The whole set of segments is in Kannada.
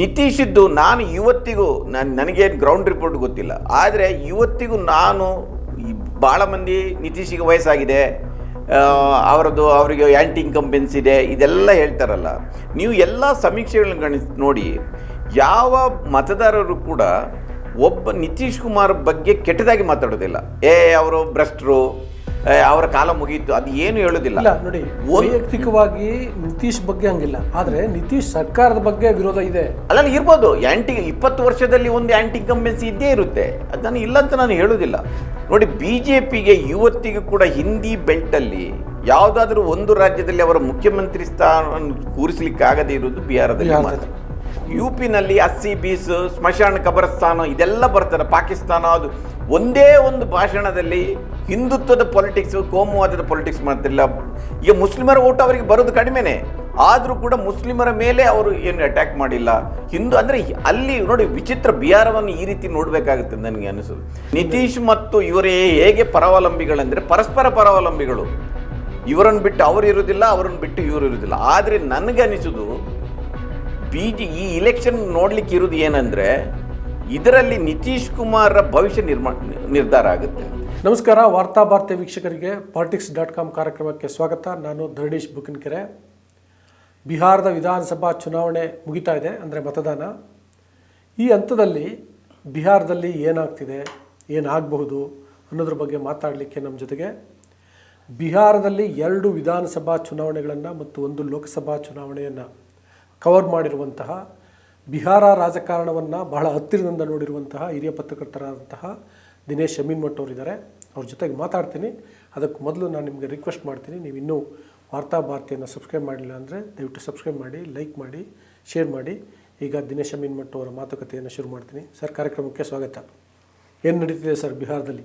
ನಿತೀಶದ್ದು ನಾನು ಇವತ್ತಿಗೂ ನನ್ನ ನನಗೇನು ಗ್ರೌಂಡ್ ರಿಪೋರ್ಟ್ ಗೊತ್ತಿಲ್ಲ. ಆದರೆ ಇವತ್ತಿಗೂ ನಾನು ಭಾಳ ಮಂದಿ ನಿತೀಶಿಗೆ ವಯಸ್ಸಾಗಿದೆ ಅವರದ್ದು ಅವರಿಗೆ ಆ್ಯಂಟಿ ಇನ್ಕಂಬೆನ್ಸ್ ಇದೆ, ಇದೆಲ್ಲ ಹೇಳ್ತಾರಲ್ಲ. ನೀವು ಎಲ್ಲ ಸಮೀಕ್ಷೆಗಳನ್ನ ಗಣಿಸ್, ನೋಡಿ, ಯಾವ ಮತದಾರರು ಕೂಡ ಒಬ್ಬ ನಿತೀಶ್ ಕುಮಾರ್ ಬಗ್ಗೆ ಕೆಟ್ಟದಾಗಿ ಮಾತಾಡೋದಿಲ್ಲ. ಏ, ಅವರು ಭ್ರಷ್ಟರು ಅವರ ಕಾಲ ಮುಗಿಯಿತು. ಅದು ಏನು ಹೇಳೋದಿಲ್ಲ. ನೋಡಿ ವೈಯಕ್ತಿಕವಾಗಿ ನಿತೀಶ್ ಬಗ್ಗೆ ಹಂಗಿಲ್ಲ. ಆದ್ರೆ ನಿತೀಶ್ ಸರ್ಕಾರದ ಬಗ್ಗೆ ವಿರೋಧ ಇದೆ. ಅಲ್ಲಲ್ಲಿ ಇರ್ಬೋದು. ಆ್ಯಂಟಿ ಇಪ್ಪತ್ತು ವರ್ಷದಲ್ಲಿ ಒಂದು ಆ್ಯಂಟಿ ಕಂಬೆನ್ಸಿ ಇದ್ದೇ ಇರುತ್ತೆ. ಅದು ನಾನು ಇಲ್ಲ ಅಂತ ನಾನು ಹೇಳೋದಿಲ್ಲ. ನೋಡಿ ಬಿ ಜೆ ಪಿಗೆ ಇವತ್ತಿಗೂ ಕೂಡ ಹಿಂದಿ ಬೆಲ್ಟಲ್ಲಿ ಯಾವುದಾದ್ರೂ ಒಂದು ರಾಜ್ಯದಲ್ಲಿ ಅವರ ಮುಖ್ಯಮಂತ್ರಿ ಸ್ಥಾನ ಕೂರಿಸಲಿಕ್ಕಾಗದೇ ಇರುವುದು ಬಿಹಾರದಲ್ಲಿ. ಮಾತ್ರ. ಯು ಪಿನಲ್ಲಿ ಅಸ್ಸಿ ಬೀಸ್, ಸ್ಮಶಾನ ಕಬರಸ್ಥಾನ, ಇದೆಲ್ಲ ಬರ್ತದೆ. ಪಾಕಿಸ್ತಾನ ಅದು ಒಂದೇ ಒಂದು ಭಾಷಣದಲ್ಲಿ ಹಿಂದುತ್ವದ ಪೊಲಿಟಿಕ್ಸ್ ಕೋಮುವಾದದ ಪೊಲಿಟಿಕ್ಸ್ ಮಾಡ್ತಿಲ್ಲ ಈಗ ಮುಸ್ಲಿಮರ ಓಟ್ ಅವರಿಗೆ ಬರೋದು ಕಡಿಮೆನೆ. ಆದರೂ ಕೂಡ ಮುಸ್ಲಿಮರ ಮೇಲೆ ಅವರು ಏನು ಅಟ್ಯಾಕ್ ಮಾಡಿಲ್ಲ. ಹಿಂದೂ ಅಂದರೆ ಅಲ್ಲಿ ನೋಡಿ ವಿಚಿತ್ರ ಬಿಹಾರವನ್ನು ಈ ರೀತಿ ನೋಡಬೇಕಾಗುತ್ತೆ ನನಗೆ ಅನಿಸೋದು. ನಿತೀಶ್ ಮತ್ತು ಇವರೇ ಹೇಗೆ ಪರಾವಲಂಬಿಗಳಂದರೆ ಪರಸ್ಪರ ಪರಾವಲಂಬಿಗಳು. ಇವರನ್ನು ಬಿಟ್ಟು ಅವರು ಇರೋದಿಲ್ಲ ಅವರನ್ನು ಬಿಟ್ಟು ಇವರು ಇರೋದಿಲ್ಲ ಆದರೆ ನನಗೆ ಅನಿಸೋದು ಬಿ ಜಿ ಈ ಇಲೆಕ್ಷನ್ ನೋಡ್ಲಿಕ್ಕೆ ಇರೋದು ಏನಂದ್ರೆ, ಇದರಲ್ಲಿ ನಿತೀಶ್ ಕುಮಾರ್ ಭವಿಷ್ಯ ನಿರ್ಮಾಣ ನಿರ್ಧಾರ ಆಗುತ್ತೆ. ನಮಸ್ಕಾರ, ವಾರ್ತಾ ಭಾರತಿ ವೀಕ್ಷಕರಿಗೆ ಪಾಲಿಟಿಕ್ಸ್ ಡಾಟ್ ಕಾಮ್ ಕಾರ್ಯಕ್ರಮಕ್ಕೆ ಸ್ವಾಗತ. ನಾನು ಧರಣೀಶ್ ಬುಕಿನ್ಕೆರೆ. ಬಿಹಾರದ ವಿಧಾನಸಭಾ ಚುನಾವಣೆ ಮುಗಿತಾ ಇದೆ, ಅಂದರೆ ಮತದಾನ. ಈ ಹಂತದಲ್ಲಿ ಬಿಹಾರದಲ್ಲಿ ಏನಾಗ್ತಿದೆ, ಏನಾಗಬಹುದು ಅನ್ನೋದ್ರ ಬಗ್ಗೆ ಮಾತಾಡಲಿಕ್ಕೆ ನಮ್ಮ ಜೊತೆಗೆ ಬಿಹಾರದಲ್ಲಿ ಎರಡು ವಿಧಾನಸಭಾ ಚುನಾವಣೆಗಳನ್ನು ಮತ್ತು ಒಂದು ಲೋಕಸಭಾ ಚುನಾವಣೆಯನ್ನು ಕವರ್ ಮಾಡಿರುವಂತಹ ಬಿಹಾರ ರಾಜಕಾರಣವನ್ನು ಬಹಳ ಹತ್ತಿರದಿಂದ ನೋಡಿರುವಂತಹ ಹಿರಿಯ ಪತ್ರಕರ್ತರಾದಂತಹ ದಿನೇಶ್ ಅಮೀನ್ ಮಠ್ ಅವರಿದ್ದಾರೆ. ಅವ್ರ ಜೊತೆಗೆ ಮಾತಾಡ್ತೀನಿ. ಅದಕ್ಕೆ ಮೊದಲು ನಾನು ನಿಮಗೆ ರಿಕ್ವೆಸ್ಟ್ ಮಾಡ್ತೀನಿ. ನೀವು ಇನ್ನೂ ವಾರ್ತಾ ಭಾರತಿಯನ್ನು ಸಬ್ಸ್ಕ್ರೈಬ್ ಮಾಡಿಲ್ಲ ಅಂದರೆ ದಯವಿಟ್ಟು ಸಬ್ಸ್ಕ್ರೈಬ್ ಮಾಡಿ ಲೈಕ್ ಮಾಡಿ ಶೇರ್ ಮಾಡಿ. ಈಗ ದಿನೇಶ್ ಅಮೀನ್ ಭಟ್ ಅವರ ಮಾತುಕತೆಯನ್ನು ಶುರು ಮಾಡ್ತೀನಿ. ಸರ್, ಕಾರ್ಯಕ್ರಮಕ್ಕೆ ಸ್ವಾಗತ. ಏನು ನಡೀತಿದೆ ಸರ್ ಬಿಹಾರದಲ್ಲಿ?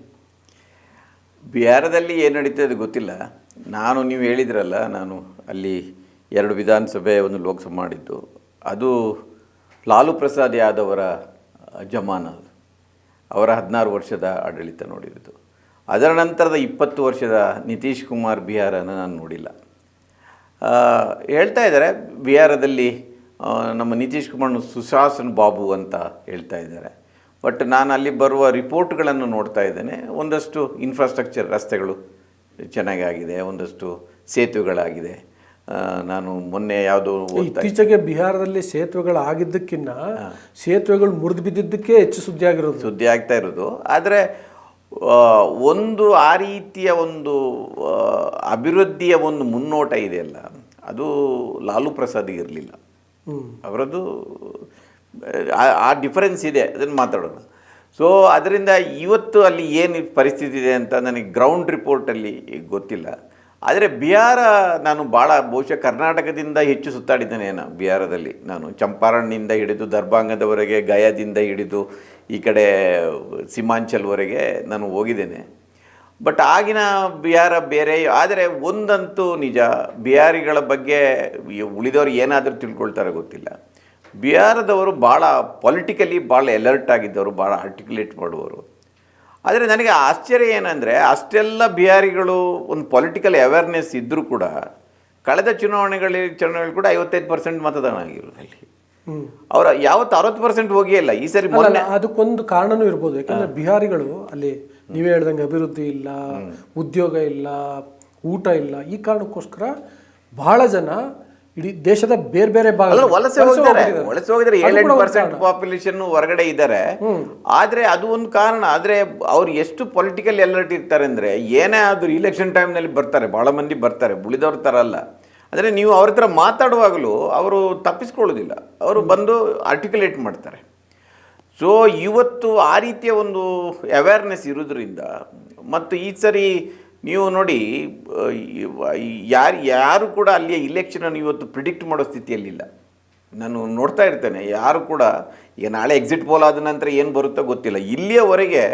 ಬಿಹಾರದಲ್ಲಿ ಏನು ನಡೀತದೆ ಗೊತ್ತಿಲ್ಲ. ನಾನು ನೀವು ಹೇಳಿದ್ರಲ್ಲ, ನಾನು ಅಲ್ಲಿ ಎರಡು ವಿಧಾನಸಭೆ ಒಂದು ಲೋಕಸಭೆ ಮಾಡಿದ್ದು. ಅದು ಲಾಲು ಪ್ರಸಾದ್ ಯಾದವರ ಜಮಾನ ಅವರ ಹದಿನಾರು ವರ್ಷದ ಆಡಳಿತ ನೋಡಿರೋದು ಅದರ ನಂತರದ ಇಪ್ಪತ್ತು ವರ್ಷದ ನಿತೀಶ್ ಕುಮಾರ್ ಬಿಹಾರನ ನಾನು ನೋಡಿಲ್ಲ. ಹೇಳ್ತಾ ಇದ್ದಾರೆ, ಬಿಹಾರದಲ್ಲಿ ನಮ್ಮ ನಿತೀಶ್ ಕುಮಾರ್ ಸುಶಾಸನ್ ಬಾಬು ಅಂತ ಹೇಳ್ತಾ ಇದ್ದಾರೆ. ಬಟ್ ನಾನು ಅಲ್ಲಿ ಬರುವ ರಿಪೋರ್ಟ್ಗಳನ್ನು ನೋಡ್ತಾ ಇದ್ದೇನೆ. ಒಂದಷ್ಟು ಇನ್ಫ್ರಾಸ್ಟ್ರಕ್ಚರ್ ರಸ್ತೆಗಳು ಚೆನ್ನಾಗಾಗಿದೆ, ಒಂದಷ್ಟು ಸೇತುವೆಗಳಾಗಿದೆ. ನಾನು ಮೊನ್ನೆ ಯಾವುದೋ ಇತ್ತೀಚೆಗೆ ಬಿಹಾರದಲ್ಲಿ ಸೇತುವೆಗಳು ಆಗಿದ್ದಕ್ಕಿನ್ನ ಸೇತುವೆಗಳು ಮುರಿದು ಬಿದ್ದಿದ್ದಕ್ಕೆ ಹೆಚ್ಚು ಸುದ್ದಿ ಆಗಿರೋದು. ಸುದ್ದಿ ಆಗ್ತಾ ಇರೋದು. ಆದರೆ ಒಂದು ಆ ರೀತಿಯ ಒಂದು ಅಭಿವೃದ್ಧಿಯ ಒಂದು ಮುನ್ನೋಟ ಇದೆಯಲ್ಲ ಅದು ಲಾಲು ಪ್ರಸಾದ್ ಇರಲಿಲ್ಲ. ಅವರದ್ದು ಆ- ಆ ಡಿಫರೆನ್ಸ್ ಇದೆ ಅದನ್ನು ಮಾತಾಡೋಣ. ಸೊ ಅದರಿಂದ ಇವತ್ತು ಅಲ್ಲಿ ಏನು ಪರಿಸ್ಥಿತಿ ಇದೆ ಅಂತ ನನಗೆ ಗ್ರೌಂಡ್ ರಿಪೋರ್ಟಲ್ಲಿ ಗೊತ್ತಿಲ್ಲ. ಆದರೆ ಬಿಹಾರ ನಾನು ಭಾಳ ಬಹುಶಃ ಕರ್ನಾಟಕದಿಂದ ಹೆಚ್ಚು ಸುತ್ತಾಡಿದ್ದೇನೆ ನಾನು ಬಿಹಾರದಲ್ಲಿ. ನಾನು ಚಂಪಾರಣ್ಣಿಂದ ಹಿಡಿದು ದರ್ಭಾಂಗದವರೆಗೆ, ಗಯಾದಿಂದ ಹಿಡಿದು ಈ ಕಡೆ ಸೀಮಾಂಚಲ್ವರೆಗೆ ನಾನು ಹೋಗಿದ್ದೇನೆ. ಬಟ್ ಆಗಿನ ಬಿಹಾರ ಬೇರೆ, ಆದರೆ ಒಂದಂತೂ ನಿಜ, ಬಿಹಾರಿಗಳ ಬಗ್ಗೆ ಉಳಿದವರು ಏನಾದರೂ ತಿಳ್ಕೊಳ್ತಾರೆ ಗೊತ್ತಿಲ್ಲ. ಬಿಹಾರದವರು ಭಾಳ ಪೊಲಿಟಿಕಲಿ ಭಾಳ ಎಲರ್ಟ್ ಆಗಿದ್ದವರು ಭಾಳ ಆರ್ಟಿಕ್ಯುಲೇಟ್ ಮಾಡುವವರು. ಆದರೆ ನನಗೆ ಆಶ್ಚರ್ಯ ಏನಂದರೆ ಅಷ್ಟೆಲ್ಲ ಬಿಹಾರಿಗಳು ಒಂದು ಪೊಲಿಟಿಕಲ್ ಅವೇರ್ನೆಸ್ ಇದ್ದರೂ ಕೂಡ ಕಳೆದ ಚುನಾವಣೆಗಳಲ್ಲಿ ಚುನಾವಣೆಗಳು ಕೂಡ ಐವತ್ತೈದು ಪರ್ಸೆಂಟ್ ಮತದಾನ ಆಗಿರೋದಲ್ಲಿ. ಅವರ ಯಾವತ್ತು ಅರವತ್ತು ಪರ್ಸೆಂಟ್ ಹೋಗಿಯೇ ಇಲ್ಲ. ಈ ಸರಿ ಅದಕ್ಕೊಂದು ಕಾರಣನೂ ಇರ್ಬೋದು. ಯಾಕಂದ್ರೆ ಬಿಹಾರಿಗಳು ಅಲ್ಲಿ ನೀವೇ ಹೇಳ್ದಂಗೆ ಅಭಿವೃದ್ಧಿ ಇಲ್ಲ ಉದ್ಯೋಗ ಇಲ್ಲ ಊಟ ಇಲ್ಲ ಈ ಕಾರಣಕ್ಕೋಸ್ಕರ ಬಹಳ ಜನ ಇಡೀ ದೇಶದ ಬೇರೆ ಬೇರೆ ಭಾಗ ವಲಸೆ ಹೋಗಿದ್ದಾರೆ. ವಲಸೆ ಹೋಗಿದ್ದಾರೆ. ಏಳೆಂಟು ಪರ್ಸೆಂಟ್ ಪಾಪ್ಯುಲೇಷನ್ ಹೊರಗಡೆ ಇದ್ದಾರೆ. ಆದರೆ ಅದು ಒಂದು ಕಾರಣ. ಆದರೆ ಅವ್ರು ಎಷ್ಟು ಪೊಲಿಟಿಕಲ್ ಎಲರ್ಟ್ ಇರ್ತಾರೆ ಅಂದ್ರೆ ಏನೇ ಆದರೂ ಇಲೆಕ್ಷನ್ ಟೈಮ್ನಲ್ಲಿ ಬರ್ತಾರೆ. ಭಾಳ ಮಂದಿ ಬರ್ತಾರೆ. ಉಳಿದವ್ರ ಥರ ಅಲ್ಲ. ಅಂದರೆ ನೀವು ಅವ್ರ ಹತ್ರ ಮಾತಾಡುವಾಗಲೂ ಅವರು ತಪ್ಪಿಸ್ಕೊಳ್ಳೋದಿಲ್ಲ. ಅವರು ಬಂದು ಆರ್ಟಿಕ್ಯುಲೇಟ್ ಮಾಡ್ತಾರೆ. ಸೊ ಇವತ್ತು ಆ ರೀತಿಯ ಒಂದು ಅವೇರ್ನೆಸ್ ಇರೋದ್ರಿಂದ ಮತ್ತು ಈ ಸರಿ ನೀವು ನೋಡಿ ಯಾರು ಯಾರು ಕೂಡ ಅಲ್ಲಿಯ ಇಲೆಕ್ಷನನ್ನು ಇವತ್ತು ಪ್ರಿಡಿಕ್ಟ್ ಮಾಡೋ ಸ್ಥಿತಿಯಲ್ಲಿಲ್ಲ. ನಾನು ನೋಡ್ತಾ ಇರ್ತೇನೆ ಯಾರು ಕೂಡ ಈಗ ನಾಳೆ ಎಕ್ಸಿಟ್ ಪೋಲ್ ಆದ ನಂತರ ಏನು ಬರುತ್ತೋ ಗೊತ್ತಿಲ್ಲ. ಇಲ್ಲಿಯವರೆಗೆ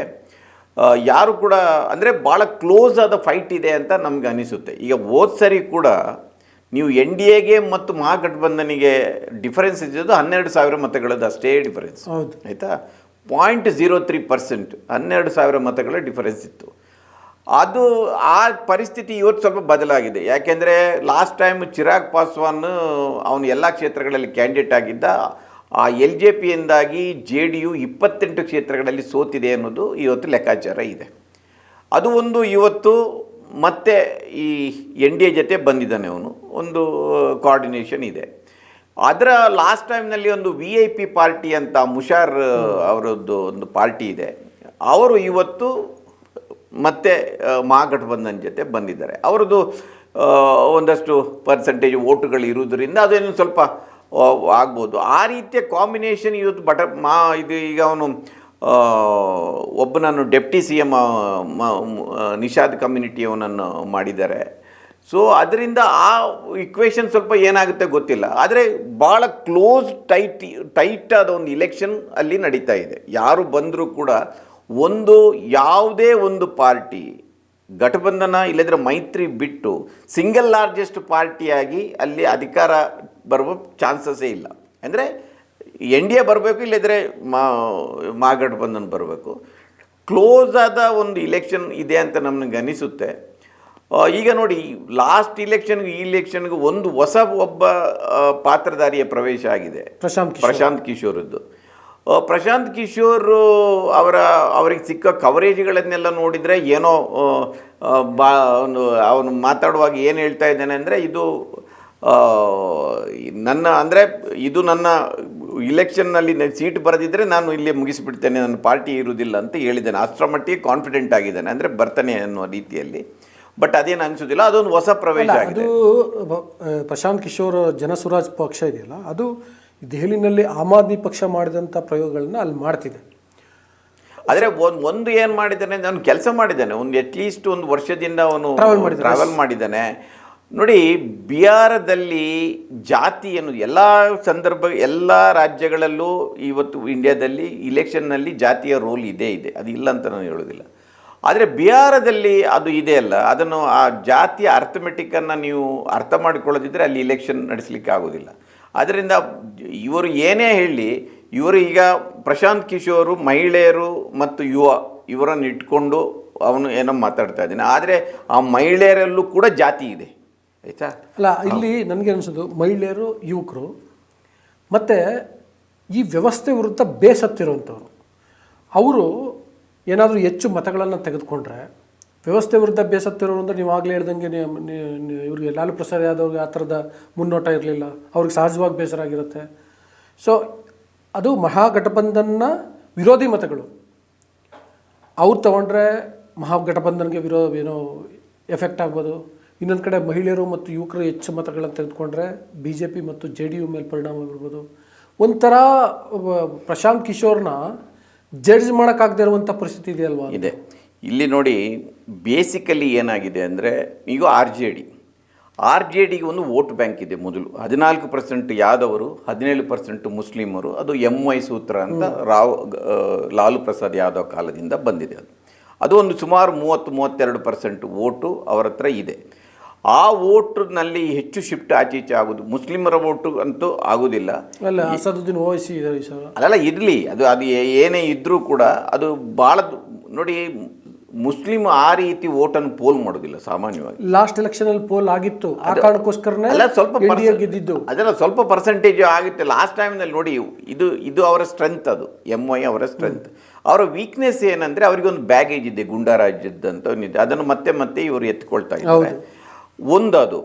ಯಾರು ಕೂಡ ಅಂದರೆ ಭಾಳ ಕ್ಲೋಸ್ ಆದ ಫೈಟ್ ಇದೆ ಅಂತ ನಮ್ಗೆ ಅನಿಸುತ್ತೆ. ಈಗ ಹೋದ ಸರಿ ಕೂಡ ನೀವು ಎನ್ ಡಿ ಎಗೆ ಮತ್ತು ಮಹಾಗಠಬಂಧನಿಗೆ ಡಿಫರೆನ್ಸ್ ಇದ್ದದ್ದು ಹನ್ನೆರಡು ಸಾವಿರ ಮತಗಳದ್ದು ಅಷ್ಟೇ ಡಿಫರೆನ್ಸ್ ಹೌದು. ಆಯಿತಾ? ಪಾಯಿಂಟ್ ಝೀರೋ ತ್ರೀ ಪರ್ಸೆಂಟ್ ಹನ್ನೆರಡು ಸಾವಿರ ಮತಗಳ ಡಿಫರೆನ್ಸ್ ಇತ್ತು. ಅದು ಆ ಪರಿಸ್ಥಿತಿ ಇವತ್ತು ಸ್ವಲ್ಪ ಬದಲಾಗಿದೆ. ಯಾಕೆಂದರೆ ಲಾಸ್ಟ್ ಟೈಮ್ ಚಿರಾಗ್ ಪಾಸ್ವಾನ್ ಅವನು ಎಲ್ಲ ಕ್ಷೇತ್ರಗಳಲ್ಲಿ ಕ್ಯಾಂಡಿಡೇಟ್ ಆಗಿದ್ದ ಆ ಎಲ್ ಜೆ ಪಿಯಿಂದಾಗಿ ಜೆ ಡಿ ಯು ಇಪ್ಪತ್ತೆಂಟು ಕ್ಷೇತ್ರಗಳಲ್ಲಿ ಸೋತಿದೆ ಅನ್ನೋದು ಇವತ್ತು ಲೆಕ್ಕಾಚಾರ ಇದೆ. ಅದು ಒಂದು ಇವತ್ತು ಮತ್ತೆ ಈ ಎನ್ ಡಿ ಎ ಜೊತೆ ಬಂದಿದ್ದಾನೆ ಅವನು. ಒಂದು ಕೋಆರ್ಡಿನೇಷನ್ ಇದೆ. ಅದರ ಲಾಸ್ಟ್ ಟೈಮ್ನಲ್ಲಿ ಒಂದು ವಿ ಐ ಪಿ ಪಾರ್ಟಿ ಅಂತ ಮುಷಾರ್ ಅವರದ್ದು ಒಂದು ಪಾರ್ಟಿ ಇದೆ. ಅವರು ಇವತ್ತು ಮತ್ತೆ ಮಹಾಗಠಬಂಧನ್ ಜೊತೆ ಬಂದಿದ್ದಾರೆ. ಅವರದ್ದು ಒಂದಷ್ಟು ಪರ್ಸೆಂಟೇಜ್ ಓಟುಗಳು ಇರುವುದರಿಂದ ಅದೇನು ಸ್ವಲ್ಪ ಆಗ್ಬೋದು. ಆ ರೀತಿಯ ಕಾಂಬಿನೇಷನ್ ಇವತ್ತು ಬಟ, ಮಾ, ಇದು ಈಗ ಅವನು ಒಬ್ಬನನ್ನು ಡೆಪ್ಟಿ ಸಿ ಎಂ ನಿಷಾದ್ ಕಮ್ಯುನಿಟಿಯವನನ್ನು ಮಾಡಿದ್ದಾರೆ. ಸೊ ಅದರಿಂದ ಆ ಇಕ್ವೇಷನ್ ಸ್ವಲ್ಪ ಏನಾಗುತ್ತೆ ಗೊತ್ತಿಲ್ಲ. ಆದರೆ ಭಾಳ ಕ್ಲೋಸ್ ಟೈಟ್ ಟೈಟ್ ಆದ ಒಂದು ಇಲೆಕ್ಷನ್ ಅಲ್ಲಿ ನಡೀತಾ ಇದೆ. ಯಾರು ಬಂದರೂ ಕೂಡ ಒಂದು ಯಾವುದೇ ಒಂದು ಪಾರ್ಟಿ ಘಟಬಂಧನ ಇಲ್ಲದ್ರೆ ಮೈತ್ರಿ ಬಿಟ್ಟು ಸಿಂಗಲ್ ಲಾರ್ಜೆಸ್ಟ್ ಪಾರ್ಟಿಯಾಗಿ ಅಲ್ಲಿ ಅಧಿಕಾರ ಬರುವ ಚಾನ್ಸಸ್ಸೇ ಇಲ್ಲ. ಅಂದರೆ ಎನ್ ಡಿ ಎ ಬರಬೇಕು ಇಲ್ಲದ್ರೆ ಮಾ ಮಹಾಗಠಬಂಧನ್ ಬರಬೇಕು. ಕ್ಲೋಸ್ ಆದ ಒಂದು ಇಲೆಕ್ಷನ್ ಇದೆ ಅಂತ ನಮಗೆ ಅನಿಸುತ್ತೆ. ಈಗ ನೋಡಿ ಲಾಸ್ಟ್ ಇಲೆಕ್ಷನ್ಗೂ ಈ ಇಲೆಕ್ಷನ್ಗೂ ಒಂದು ಹೊಸ ಒಬ್ಬ ಪಾತ್ರಧಾರಿಯ ಪ್ರವೇಶ ಆಗಿದೆ. ಪ್ರಶಾಂತ್ ಪ್ರಶಾಂತ್ ಕಿಶೋರದ್ದು ಪ್ರಶಾಂತ್ ಕಿಶೋರ್ ಅವರ ಅವರಿಗೆ ಸಿಕ್ಕ ಕವರೇಜ್ಗಳನ್ನೆಲ್ಲ ನೋಡಿದರೆ ಏನೋ ಬಾ ಒಂದು ಅವನು ಮಾತಾಡುವಾಗ ಏನು ಹೇಳ್ತಾ ಇದ್ದಾನೆ ಅಂದರೆ ಇದು ನನ್ನ ಅಂದರೆ ಇದು ನನ್ನ ಇಲೆಕ್ಷನ್ನಲ್ಲಿ ಸೀಟ್ ಬರೆದಿದ್ದರೆ ನಾನು ಇಲ್ಲಿ ಮುಗಿಸಿಬಿಡ್ತೇನೆ ನನ್ನ ಪಾರ್ಟಿ ಇರುವುದಿಲ್ಲ ಅಂತ ಹೇಳಿದ್ದೇನೆ. ಅಷ್ಟರ ಮಟ್ಟಿಗೆ ಕಾನ್ಫಿಡೆಂಟ್ ಆಗಿದ್ದಾನೆ ಅಂದರೆ ಬರ್ತಾನೆ ಅನ್ನೋ ರೀತಿಯಲ್ಲಿ. ಬಟ್ ಅದೇನು ಅನಿಸೋದಿಲ್ಲ ಅದೊಂದು ಹೊಸ ಪ್ರವೇಶ ಆಗಿದೆ. ಅದು ಪ್ರಶಾಂತ್ ಕಿಶೋರ್ ಜನಸುರಾಜ್ ಪಕ್ಷ ಇದೆಯಲ್ಲ ಅದು ದೆಹಲಿನಲ್ಲಿ ಆಮ್ ಆದ್ಮಿ ಪಕ್ಷ ಮಾಡಿದಂಥ ಪ್ರಯೋಗಗಳನ್ನ ಅಲ್ಲಿ ಮಾಡ್ತಿದೆ. ಆದರೆ ಒಂದು ಒಂದು ಏನು ಮಾಡಿದ್ದಾನೆ ಅವನು ಕೆಲಸ ಮಾಡಿದ್ದಾನೆ. ಒಂದು ಅಟ್ಲೀಸ್ಟ್ ಒಂದು ವರ್ಷದಿಂದ ಅವನು. ಟ್ರಾವೆಲ್ ಮಾಡಿದ್ದಾನೆ. ನೋಡಿ ಬಿಹಾರದಲ್ಲಿ ಜಾತಿ ಅನ್ನೋದು ಎಲ್ಲ ಸಂದರ್ಭ ಎಲ್ಲ ರಾಜ್ಯಗಳಲ್ಲೂ ಇವತ್ತು ಇಂಡಿಯಾದಲ್ಲಿ ಇಲೆಕ್ಷನ್ನಲ್ಲಿ ಜಾತಿಯ ರೋಲ್ ಇದೇ ಇದೆ. ಅದು ಇಲ್ಲ ಅಂತ ನಾನು ಹೇಳೋದಿಲ್ಲ. ಆದರೆ ಬಿಹಾರದಲ್ಲಿ ಅದು ಇದೆ ಅಲ್ಲ. ಅದನ್ನು ಆ ಜಾತಿಯ ಅರ್ಥಮೆಟಿಕನ್ನು ನೀವು ಅರ್ಥ ಮಾಡಿಕೊಳ್ಳೋದಿದ್ರೆ ಅಲ್ಲಿ ಇಲೆಕ್ಷನ್ ನಡೆಸಲಿಕ್ಕೆ ಆಗೋದಿಲ್ಲ. ಆದ್ದರಿಂದ ಇವರು ಏನೇ ಹೇಳಿ, ಇವರು ಈಗ ಪ್ರಶಾಂತ್ ಕಿಶೋರು, ಮಹಿಳೆಯರು ಮತ್ತು ಯುವ ಇವರನ್ನು ಇಟ್ಕೊಂಡು ಅವನು ಏನೋ ಮಾತಾಡ್ತಾ ಇದ್ದಾನೆ. ಆದರೆ ಆ ಮಹಿಳೆಯರಲ್ಲೂ ಕೂಡ ಜಾತಿ ಇದೆ. ಆಯಿತಾ? ಅಲ್ಲ, ಇಲ್ಲಿ ನನಗೆ ಅನಿಸೋದು, ಮಹಿಳೆಯರು, ಯುವಕರು, ಮತ್ತು ಈ ವ್ಯವಸ್ಥೆ ವಿರುದ್ಧ ಬೇಸತ್ತಿರುವಂಥವ್ರು. ಅವರು ಏನಾದರೂ ಹೆಚ್ಚು ಮತಗಳನ್ನು ತೆಗೆದುಕೊಂಡ್ರೆ ವ್ಯವಸ್ಥೆ ವಿರುದ್ಧ ಬೇಸತ್ತಿರೋರು ಅಂದರೆ ನೀವು ಆಗಲೇ ಹೇಳ್ದಂಗೆ ಇವ್ರಿಗೆ ಲಾಲು ಪ್ರಸಾದ್ ಯಾದವ್ರಿಗೆ ಆ ಥರದ ಮುನ್ನೋಟ ಇರಲಿಲ್ಲ. ಅವ್ರಿಗೆ ಸಹಜವಾಗಿ ಬೇಸರ ಆಗಿರುತ್ತೆ ಸೊ ಅದು ಮಹಾಗಠಬಂಧನ್ನ ವಿರೋಧಿ ಮತಗಳು. ಅವ್ರು ತಗೊಂಡ್ರೆ ಮಹಾಗಠಬಂಧನ್ಗೆ ವಿರೋ ಏನೋ ಎಫೆಕ್ಟ್ ಆಗ್ಬೋದು. ಇನ್ನೊಂದು ಕಡೆ ಮಹಿಳೆಯರು ಮತ್ತು ಯುವಕರು ಹೆಚ್ಚು ಮತಗಳನ್ನು ತೆಗೆದುಕೊಂಡ್ರೆ ಬಿ ಜೆ ಪಿ ಮತ್ತು ಜೆ ಡಿ ಯು ಮೇಲೆ ಪರಿಣಾಮ ಬೀರ್ಬೋದು. ಒಂಥರ ಪ್ರಶಾಂತ್ ಕಿಶೋರ್ನ ಜಡ್ಜ್ ಮಾಡೋಕ್ಕಾಗದೇ ಇರುವಂಥ ಪರಿಸ್ಥಿತಿ ಇದೆಯಲ್ವಾ? ಇದೆ. ಇಲ್ಲಿ ನೋಡಿ ಬೇಸಿಕಲಿ ಏನಾಗಿದೆ ಅಂದರೆ ಈಗ R J D R J ಡಿಗೆ ಒಂದು ವೋಟ್ ಬ್ಯಾಂಕ್ ಇದೆ ಮೊದಲು. ಹದಿನಾಲ್ಕು ಪರ್ಸೆಂಟ್ ಯಾದವರು ಹದಿನೇಳು ಪರ್ಸೆಂಟ್ ಮುಸ್ಲಿಮರು. ಅದು ಎಂ ವೈ ಸೂತ್ರ ಅಂತ ರಾವ್ ಲಾಲು ಪ್ರಸಾದ್ ಯಾದವ್ ಕಾಲದಿಂದ ಬಂದಿದೆ ಅದು. ಅದು ಒಂದು ಸುಮಾರು ಮೂವತ್ತು ಮೂವತ್ತೆರಡು ಪರ್ಸೆಂಟ್ ವೋಟು ಅವರ ಹತ್ರ ಇದೆ. ಆ ವೋಟ್ನಲ್ಲಿ ಹೆಚ್ಚು ಶಿಫ್ಟ್ ಆಚೆ ಈಚೆ ಆಗೋದು. ಮುಸ್ಲಿಮರ ವೋಟು ಅಂತೂ ಆಗೋದಿಲ್ಲ. ಅಲ್ಲ ಅಸದುದ್ದೀನ್ ಓವೈಸಿ ಇದೆ ಈ ಸಲ. ಅಲ್ಲ ಇರಲಿ. ಅದು ಅದು ಏನೇ ಇದ್ದರೂ ಕೂಡ ಅದು ಭಾಳ ನೋಡಿ ಮುಸ್ಲಿಂ ಆ ರೀತಿ ಓಟನ್ನು ಪೋಲ್ ಮಾಡೋದಿಲ್ಲ ಸಾಮಾನ್ಯವಾಗಿ. ಲಾಸ್ಟ್ ಎಲೆಕ್ಷನಲ್ಲಿ ಪೋಲ್ ಆಗಿತ್ತು. ಆ ಕಾರಣಕ್ಕೋಸ್ಕರನೇ ಅಲ್ಲ ಸ್ವಲ್ಪ percent- ಗೆದ್ದಿದ್ದು. ಅದೆಲ್ಲ ಸ್ವಲ್ಪ ಪರ್ಸೆಂಟೇಜ್ ಆಗುತ್ತೆ. ಲಾಸ್ಟ್ ಟೈಮ್ನಲ್ಲಿ ನೋಡಿ ಇದು ಇದು ಅವರ ಸ್ಟ್ರೆಂತ್ ಅದು. ಎಂ ಐ ಅವರ ಸ್ಟ್ರೆಂತ್ ಅವರ ವೀಕ್ನೆಸ್ ಏನಂದ್ರೆ ಅವರಿಗೊಂದು ಬ್ಯಾಗೇಜ್ ಇದೆ ಗುಂಡಾರಾಜ್ಯದ್ದಂತ ಒಂದಿದೆ ಅದನ್ನು ಮತ್ತೆ ಮತ್ತೆ ಇವರು ಎತ್ಕೊಳ್ತಾ ಇದ್ದಾರೆ. ಒಂದದು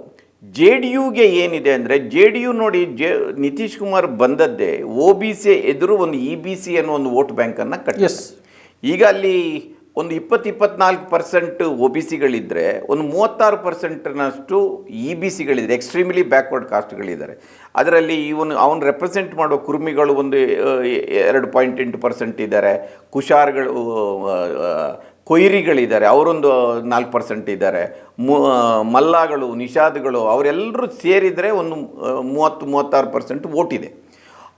ಜೆ ಡಿ ಯುಗೆ ಏನಿದೆ ಅಂದರೆ ಜೆ ಡಿ ಯು ನೋಡಿ ಜೆ ನಿತೀಶ್ ಕುಮಾರ್ ಬಂದದ್ದೇ ಒ ಬಿ ಸಿ ಎದುರು ಒಂದು ಇ ಬಿ ಸಿ ಅನ್ನೋ ಒಂದು ವೋಟ್ ಬ್ಯಾಂಕನ್ನು ಕಟ್ಟಿ ಎಸ್ ಈಗ ಅಲ್ಲಿ ಒಂದು ಇಪ್ಪತ್ತು ಇಪ್ಪತ್ನಾಲ್ಕು ಪರ್ಸೆಂಟ್ ಒ ಬಿ ಸಿಗಳಿದ್ದರೆ ಒಂದು ಮೂವತ್ತಾರು ಪರ್ಸೆಂಟ್ನಷ್ಟು ಇ ಬಿ ಸಿಗಳಿದೆ ಎಕ್ಸ್ಟ್ರೀಮ್ಲಿ ಬ್ಯಾಕ್ವರ್ಡ್ ಕಾಸ್ಟ್ಗಳಿದ್ದಾರೆ ಅದರಲ್ಲಿ ಇವನು, ಅವನು ರೆಪ್ರೆಸೆಂಟ್ ಮಾಡೋ ಕುರ್ಮಿಗಳು ಒಂದು ಎರಡು ಪಾಯಿಂಟ್ ಎಂಟು ಪರ್ಸೆಂಟ್ ಇದ್ದಾರೆ. ಕುಶಾರ್ಗಳು ಕೊಯ್ರಿಗಳಿದ್ದಾರೆ, ಅವರೊಂದು ನಾಲ್ಕು ಪರ್ಸೆಂಟ್ ಇದ್ದಾರೆ. ಮಲ್ಲಾಗಳು, ನಿಷಾದ್ಗಳು, ಅವರೆಲ್ಲರೂ ಸೇರಿದರೆ ಒಂದು ಮೂವತ್ತು, ಮೂವತ್ತಾರು ಪರ್ಸೆಂಟ್ ವೋಟ್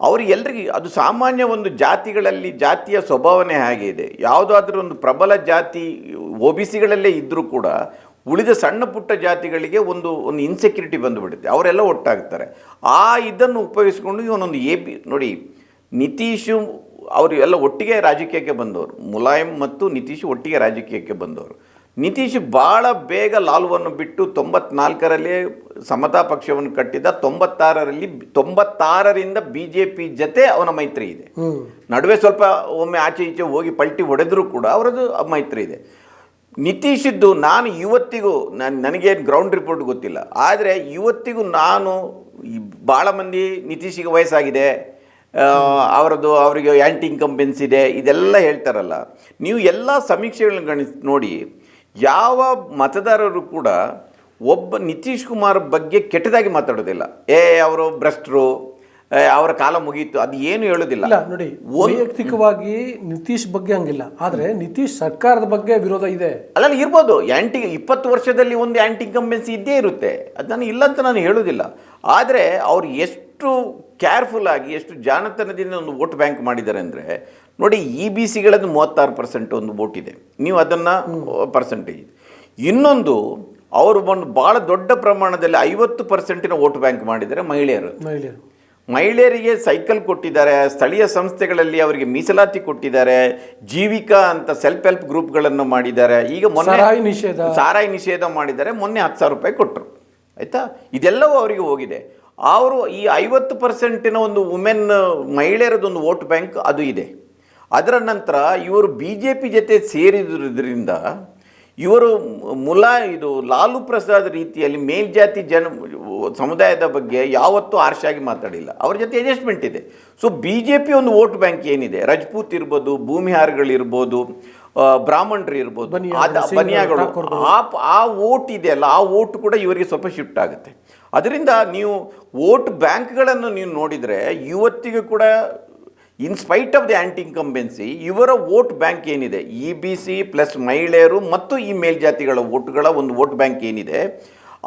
ಇದೆ ಎಲ್ರಿಗೆ, ಅದು ಸಾಮಾನ್ಯ ಒಂದು ಜಾತಿಗಳಲ್ಲಿ ಜಾತಿಯ ಸ್ವಭಾವನೆ ಹಾಗೆ ಇದೆ. ಯಾವುದಾದ್ರೂ ಒಂದು ಪ್ರಬಲ ಜಾತಿ, ಒ ಬಿ ಸಿಗಳಲ್ಲೇ ಇದ್ದರೂ ಕೂಡ ಉಳಿದ ಸಣ್ಣ ಪುಟ್ಟ ಜಾತಿಗಳಿಗೆ ಒಂದು ಒಂದು ಇನ್ಸೆಕ್ಯೂರಿಟಿ ಬಂದುಬಿಡುತ್ತೆ. ಅವರೆಲ್ಲ ಒಟ್ಟಾಗ್ತಾರೆ. ಆ ಇದನ್ನು ಉಪಯೋಗಿಸ್ಕೊಂಡು ಇವನೊಂದು ಎ ಪಿ, ನೋಡಿ, ನಿತೀಶು ಅವರು ಎಲ್ಲ ಒಟ್ಟಿಗೆ ರಾಜಕೀಯಕ್ಕೆ ಬಂದವರು. ಮುಲಾಯಂ ಮತ್ತು ನಿತೀಶ್ ಒಟ್ಟಿಗೆ ರಾಜಕೀಯಕ್ಕೆ ಬಂದವರು. ನಿತೀಶ್ ಭಾಳ ಬೇಗ ಲಾಲುವನ್ನು ಬಿಟ್ಟು ತೊಂಬತ್ನಾಲ್ಕರಲ್ಲಿ ಸಮತಾ ಪಕ್ಷವನ್ನು ಕಟ್ಟಿದ ತೊಂಬತ್ತಾರರಲ್ಲಿ ತೊಂಬತ್ತಾರರಿಂದ ಬಿ ಜೆ ಪಿ ಜತೆ ಅವನ ಮೈತ್ರಿ ಇದೆ. ನಡುವೆ ಸ್ವಲ್ಪ ಒಮ್ಮೆ ಆಚೆ ಈಚೆ ಹೋಗಿ ಪಲ್ಟಿ ಹೊಡೆದರೂ ಕೂಡ ಅವರದ್ದು ಮೈತ್ರಿ ಇದೆ. ನಿತೀಶಿದ್ದು ನಾನು ಇವತ್ತಿಗೂ ನಾನು ನನಗೇನು ಗ್ರೌಂಡ್ ರಿಪೋರ್ಟ್ ಗೊತ್ತಿಲ್ಲ. ಆದರೆ ಇವತ್ತಿಗೂ ನಾನು ಭಾಳ ಮಂದಿ ನಿತೀಶಿಗೆ ವಯಸ್ಸಾಗಿದೆ. ಅವರದ್ದು ಅವರಿಗೆ ಆ್ಯಂಟಿ ಇನ್ಕಂಬೆನ್ಸ್ ಇದೆ. ಇದೆಲ್ಲ ಹೇಳ್ತಾರಲ್ಲ. ನೀವು ಎಲ್ಲ ಸಮೀಕ್ಷೆಗಳನ್ನ ಗಣಿಸ್ ನೋಡಿ ಯಾವ ಮತದಾರರು ಕೂಡ ಒಬ್ಬ ನಿತೀಶ್ ಕುಮಾರ್ ಬಗ್ಗೆ ಕೆಟ್ಟದಾಗಿ ಮಾತಾಡೋದಿಲ್ಲ. ಏ ಅವರು ಭ್ರಷ್ಟರು ಅವರ ಕಾಲ ಮುಗಿಯಿತು ಅದು ಏನು ಹೇಳೋದಿಲ್ಲ. ನೋಡಿ ವೈಯಕ್ತಿಕವಾಗಿ ನಿತೀಶ್ ಬಗ್ಗೆ ಹಂಗಿಲ್ಲ. ಆದ್ರೆ ನಿತೀಶ್ ಸರ್ಕಾರದ ಬಗ್ಗೆ ವಿರೋಧ ಇದೆ. ಅಲ್ಲ ಇರ್ಬೋದು. ಆ್ಯಂಟಿ ಇಪ್ಪತ್ತು ವರ್ಷದಲ್ಲಿ ಒಂದು ಆ್ಯಂಟಿ ಕಂಬೆನ್ಸಿ ಇದ್ದೇ ಇರುತ್ತೆ. ಅದನ್ನು ಇಲ್ಲ ಅಂತ ನಾನು ಹೇಳೋದಿಲ್ಲ. ಆದರೆ ಅವ್ರು ಎಷ್ಟು ಕೇರ್ಫುಲ್ ಆಗಿ ಎಷ್ಟು ಜಾಣತನದಿಂದ ಒಂದು ವೋಟ್ ಬ್ಯಾಂಕ್ ಮಾಡಿದ್ದಾರೆ ಅಂದರೆ ನೋಡಿ ಇ ಬಿ ಸಿಗಳದ್ದು ಮೂವತ್ತಾರು ಪರ್ಸೆಂಟ್ ಒಂದು ವೋಟ್ ಇದೆ. ನೀವು ಅದನ್ನು ಪರ್ಸೆಂಟೇಜ್ ಇನ್ನೊಂದು ಅವರು ಒಂದು ಭಾಳ ದೊಡ್ಡ ಪ್ರಮಾಣದಲ್ಲಿ ಐವತ್ತು ಪರ್ಸೆಂಟಿನ ವೋಟ್ ಬ್ಯಾಂಕ್ ಮಾಡಿದರೆ ಮಹಿಳೆಯರು. ಮಹಿಳೆಯರು. ಮಹಿಳೆಯರಿಗೆ ಸೈಕಲ್ ಕೊಟ್ಟಿದ್ದಾರೆ ಸ್ಥಳೀಯ ಸಂಸ್ಥೆಗಳಲ್ಲಿ ಅವರಿಗೆ ಮೀಸಲಾತಿ ಕೊಟ್ಟಿದ್ದಾರೆ ಜೀವಿಕಾ ಅಂತ ಸೆಲ್ಫ್ ಹೆಲ್ಪ್ ಗ್ರೂಪ್ಗಳನ್ನು ಮಾಡಿದ್ದಾರೆ. ಈಗ ಮೊನ್ನೆ ಸರಾಯಿ ನಿಷೇಧ. ಸಾರಾಯಿ ನಿಷೇಧ ಮಾಡಿದ್ದಾರೆ ಮೊನ್ನೆ ಹತ್ತು ಸಾವಿರ ರೂಪಾಯಿ ಕೊಟ್ಟರು ಆಯಿತಾ? ಇದೆಲ್ಲವೂ ಅವರಿಗೆ ಹೋಗಿದೆ. ಅವರು ಈ ಐವತ್ತು ಪರ್ಸೆಂಟಿನ ಒಂದು ವುಮೆನ್ ಮಹಿಳೆಯರದೊಂದು ವೋಟ್ ಬ್ಯಾಂಕ್ ಅದು ಇದೆ. ಅದರ ನಂತರ ಇವರು ಬಿ ಜೆ ಪಿ ಜೊತೆ ಸೇರಿದ್ರಿಂದ ಇವರು ಮುಲಾ ಇದು ಲಾಲು ಪ್ರಸಾದ್ ರೀತಿಯಲ್ಲಿ ಮೇಲ್ಜಾತಿ ಜನ ಸಮುದಾಯದ ಬಗ್ಗೆ ಯಾವತ್ತೂ ಆರ್ಷಾಗಿ ಮಾತಾಡಿಲ್ಲ. ಅವ್ರ ಜೊತೆ ಅಡ್ಜಸ್ಟ್ಮೆಂಟ್ ಇದೆ. ಸೊ ಬಿ ಜೆ ಪಿ ಒಂದು ವೋಟ್ ಬ್ಯಾಂಕ್ ಏನಿದೆ? ರಜಪೂತ್ ಇರ್ಬೋದು ಭೂಮಿಹಾರ್ಗಳಿರ್ಬೋದು ಬ್ರಾಹ್ಮಣರು ಇರ್ಬೋದು ಬನಿಯಾಗಳು. ಆ ಆ ವೋಟ್ ಇದೆಯಲ್ಲ ಆ ವೋಟ್ ಕೂಡ ಇವರಿಗೆ ಸ್ವಲ್ಪ ಶಿಫ್ಟ್ ಆಗುತ್ತೆ. ಅದರಿಂದ ನೀವು ವೋಟ್ ಬ್ಯಾಂಕ್ಗಳನ್ನು ನೀವು ನೋಡಿದರೆ ಇವತ್ತಿಗೂ ಕೂಡ in spite of the anti incumbency ಇವರ ವೋಟ್ ಬ್ಯಾಂಕ್ ಏನಿದೆ? ಇ ಬಿ ಸಿ ಪ್ಲಸ್ ಮಹಿಳೆಯರು ಮತ್ತು ಈ ಮೇಲ್ಜಾತಿಗಳ ವೋಟ್ಗಳ ಒಂದು ವೋಟ್ ಬ್ಯಾಂಕ್ ಏನಿದೆ?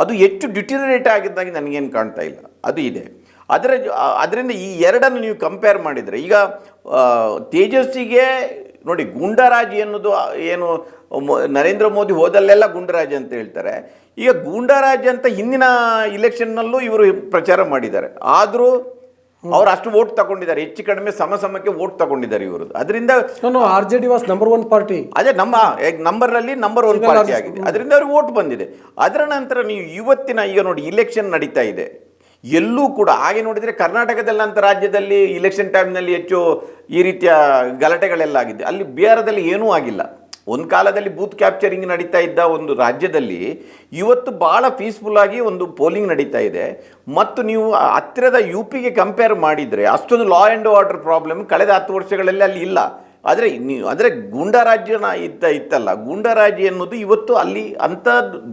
ಅದು ಹೆಚ್ಚು ಡಿಟಿರೇಟ್ ಆಗಿದ್ದಾಗಿ ನನಗೇನು ಕಾಣ್ತಾ ಇಲ್ಲ. ಅದು ಇದೆ. ಅದರ ಅದರಿಂದ ಈ ಎರಡನ್ನು ನೀವು ಕಂಪೇರ್ ಮಾಡಿದರೆ, ಈಗ ತೇಜಸ್ವಿಗೆ ನೋಡಿ, ಗೂಂಡಾರಾಜ್ ಎನ್ನುವುದು ಏನು ನರೇಂದ್ರ ಮೋದಿ ಹೋದಲ್ಲೆಲ್ಲ ಗೂಂಡರಾಜ್ ಅಂತ ಹೇಳ್ತಾರೆ. ಈಗ ಗೂಂಡರಾಜ್ ಅಂತ ಹಿಂದಿನ ಇಲೆಕ್ಷನ್ನಲ್ಲೂ ಇವರು ಪ್ರಚಾರ ಮಾಡಿದ್ದಾರೆ. ಆದರೂ ಅವ್ರು ಅಷ್ಟು ವೋಟ್ ತಗೊಂಡಿದ್ದಾರೆ. ಹೆಚ್ಚು ಕಡಿಮೆ ಸಮ ಸಮಕ್ಕೆ ವೋಟ್ ತಗೊಂಡಿದ್ದಾರೆ ಇವರು. ಅದರಿಂದ R J D was number one party ಅದೇ ನಮ್ಮ ನಂಬರ್ನಲ್ಲಿ ನಂಬರ್ ಒನ್ ಪಾರ್ಟಿ ಆಗಿದೆ. ಅದರಿಂದ ಅವ್ರಿಗೆ ವೋಟ್ ಬಂದಿದೆ. ಅದರ ನಂತರ ನೀವು ಇವತ್ತಿನ ಈಗ ನೋಡಿ ಇಲೆಕ್ಷನ್ ನಡೀತಾ ಇದೆ. ಎಲ್ಲೂ ಕೂಡ ಹಾಗೆ ನೋಡಿದರೆ ಅಂತ ರಾಜ್ಯದಲ್ಲಿ ಇಲೆಕ್ಷನ್ ಟೈಮ್ನಲ್ಲಿ ಹೆಚ್ಚು ಈ ರೀತಿಯ ಗಲಾಟೆಗಳೆಲ್ಲ ಆಗಿದೆ ಅಲ್ಲಿ ಬಿಹಾರದಲ್ಲಿ ಏನೂ ಆಗಿಲ್ಲ. ಒಂದು ಕಾಲದಲ್ಲಿ ಬೂತ್ ಕ್ಯಾಪ್ಚರಿಂಗ್ ನಡೀತಾ ಇದ್ದ ಒಂದು ರಾಜ್ಯದಲ್ಲಿ ಇವತ್ತು ಭಾಳ ಪೀಸ್ಫುಲ್ಲಾಗಿ ಒಂದು ಪೋಲಿಂಗ್ ನಡೀತಾ ಇದೆ. ಮತ್ತು ನೀವು ಹತ್ತಿರದ ಯು ಪಿಗೆ ಕಂಪೇರ್ ಮಾಡಿದರೆ ಅಷ್ಟೊಂದು ಲಾ ಆ್ಯಂಡ್ ಆರ್ಡರ್ ಪ್ರಾಬ್ಲಮ್ ಕಳೆದ ಹತ್ತು ವರ್ಷಗಳಲ್ಲಿ ಅಲ್ಲಿ ಇಲ್ಲ. ಆದರೆ ನೀವು ಅಂದರೆ ಗೂಂಡಾರಾಜ್ಯನ ಇದ್ದ ಇತ್ತಲ್ಲ. ಗೂಂಡಾರಾಜ್ಯ ಎನ್ನುವುದು ಇವತ್ತು ಅಲ್ಲಿ ಅಂಥ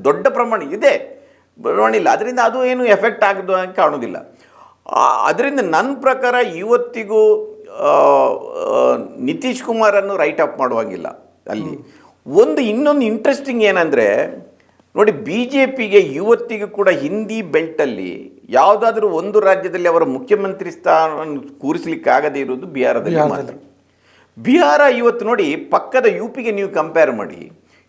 ದೊಡ್ಡ ಪ್ರಮಾಣ ಇದೆ. ಇಲ್ಲ. ಅದರಿಂದ ಅದು ಏನು ಎಫೆಕ್ಟ್ ಆಗೋದು ಅಂತ ಕಾಣೋದಿಲ್ಲ ಅದರಿಂದ ನನ್ನ ಪ್ರಕಾರ ಇವತ್ತಿಗೂ ನಿತೀಶ್ ಕುಮಾರನ್ನು ರೈಟ್ ಅಪ್ ಮಾಡುವಾಗಿಲ್ಲ. ಅಲ್ಲಿ. ಒಂದು ಇನ್ನೊಂದು ಇಂಟ್ರೆಸ್ಟಿಂಗ್ ಏನಂದರೆ ನೋಡಿ ಬಿ ಜೆ ಪಿಗೆ ಇವತ್ತಿಗೂ ಕೂಡ ಹಿಂದಿ ಬೆಲ್ಟಲ್ಲಿ ಯಾವುದಾದ್ರೂ ಒಂದು ರಾಜ್ಯದಲ್ಲಿ ಅವರ ಮುಖ್ಯಮಂತ್ರಿ ಸ್ಥಾನವನ್ನು ಕೂರಿಸಲಿಕ್ಕಾಗದೇ ಇರುವುದು ಬಿಹಾರದಲ್ಲಿ ಮಾತ್ರ. ಬಿಹಾರ ಇವತ್ತು ನೋಡಿ ಪಕ್ಕದ ಯು ಪಿಗೆ ನೀವು ಕಂಪೇರ್ ಮಾಡಿ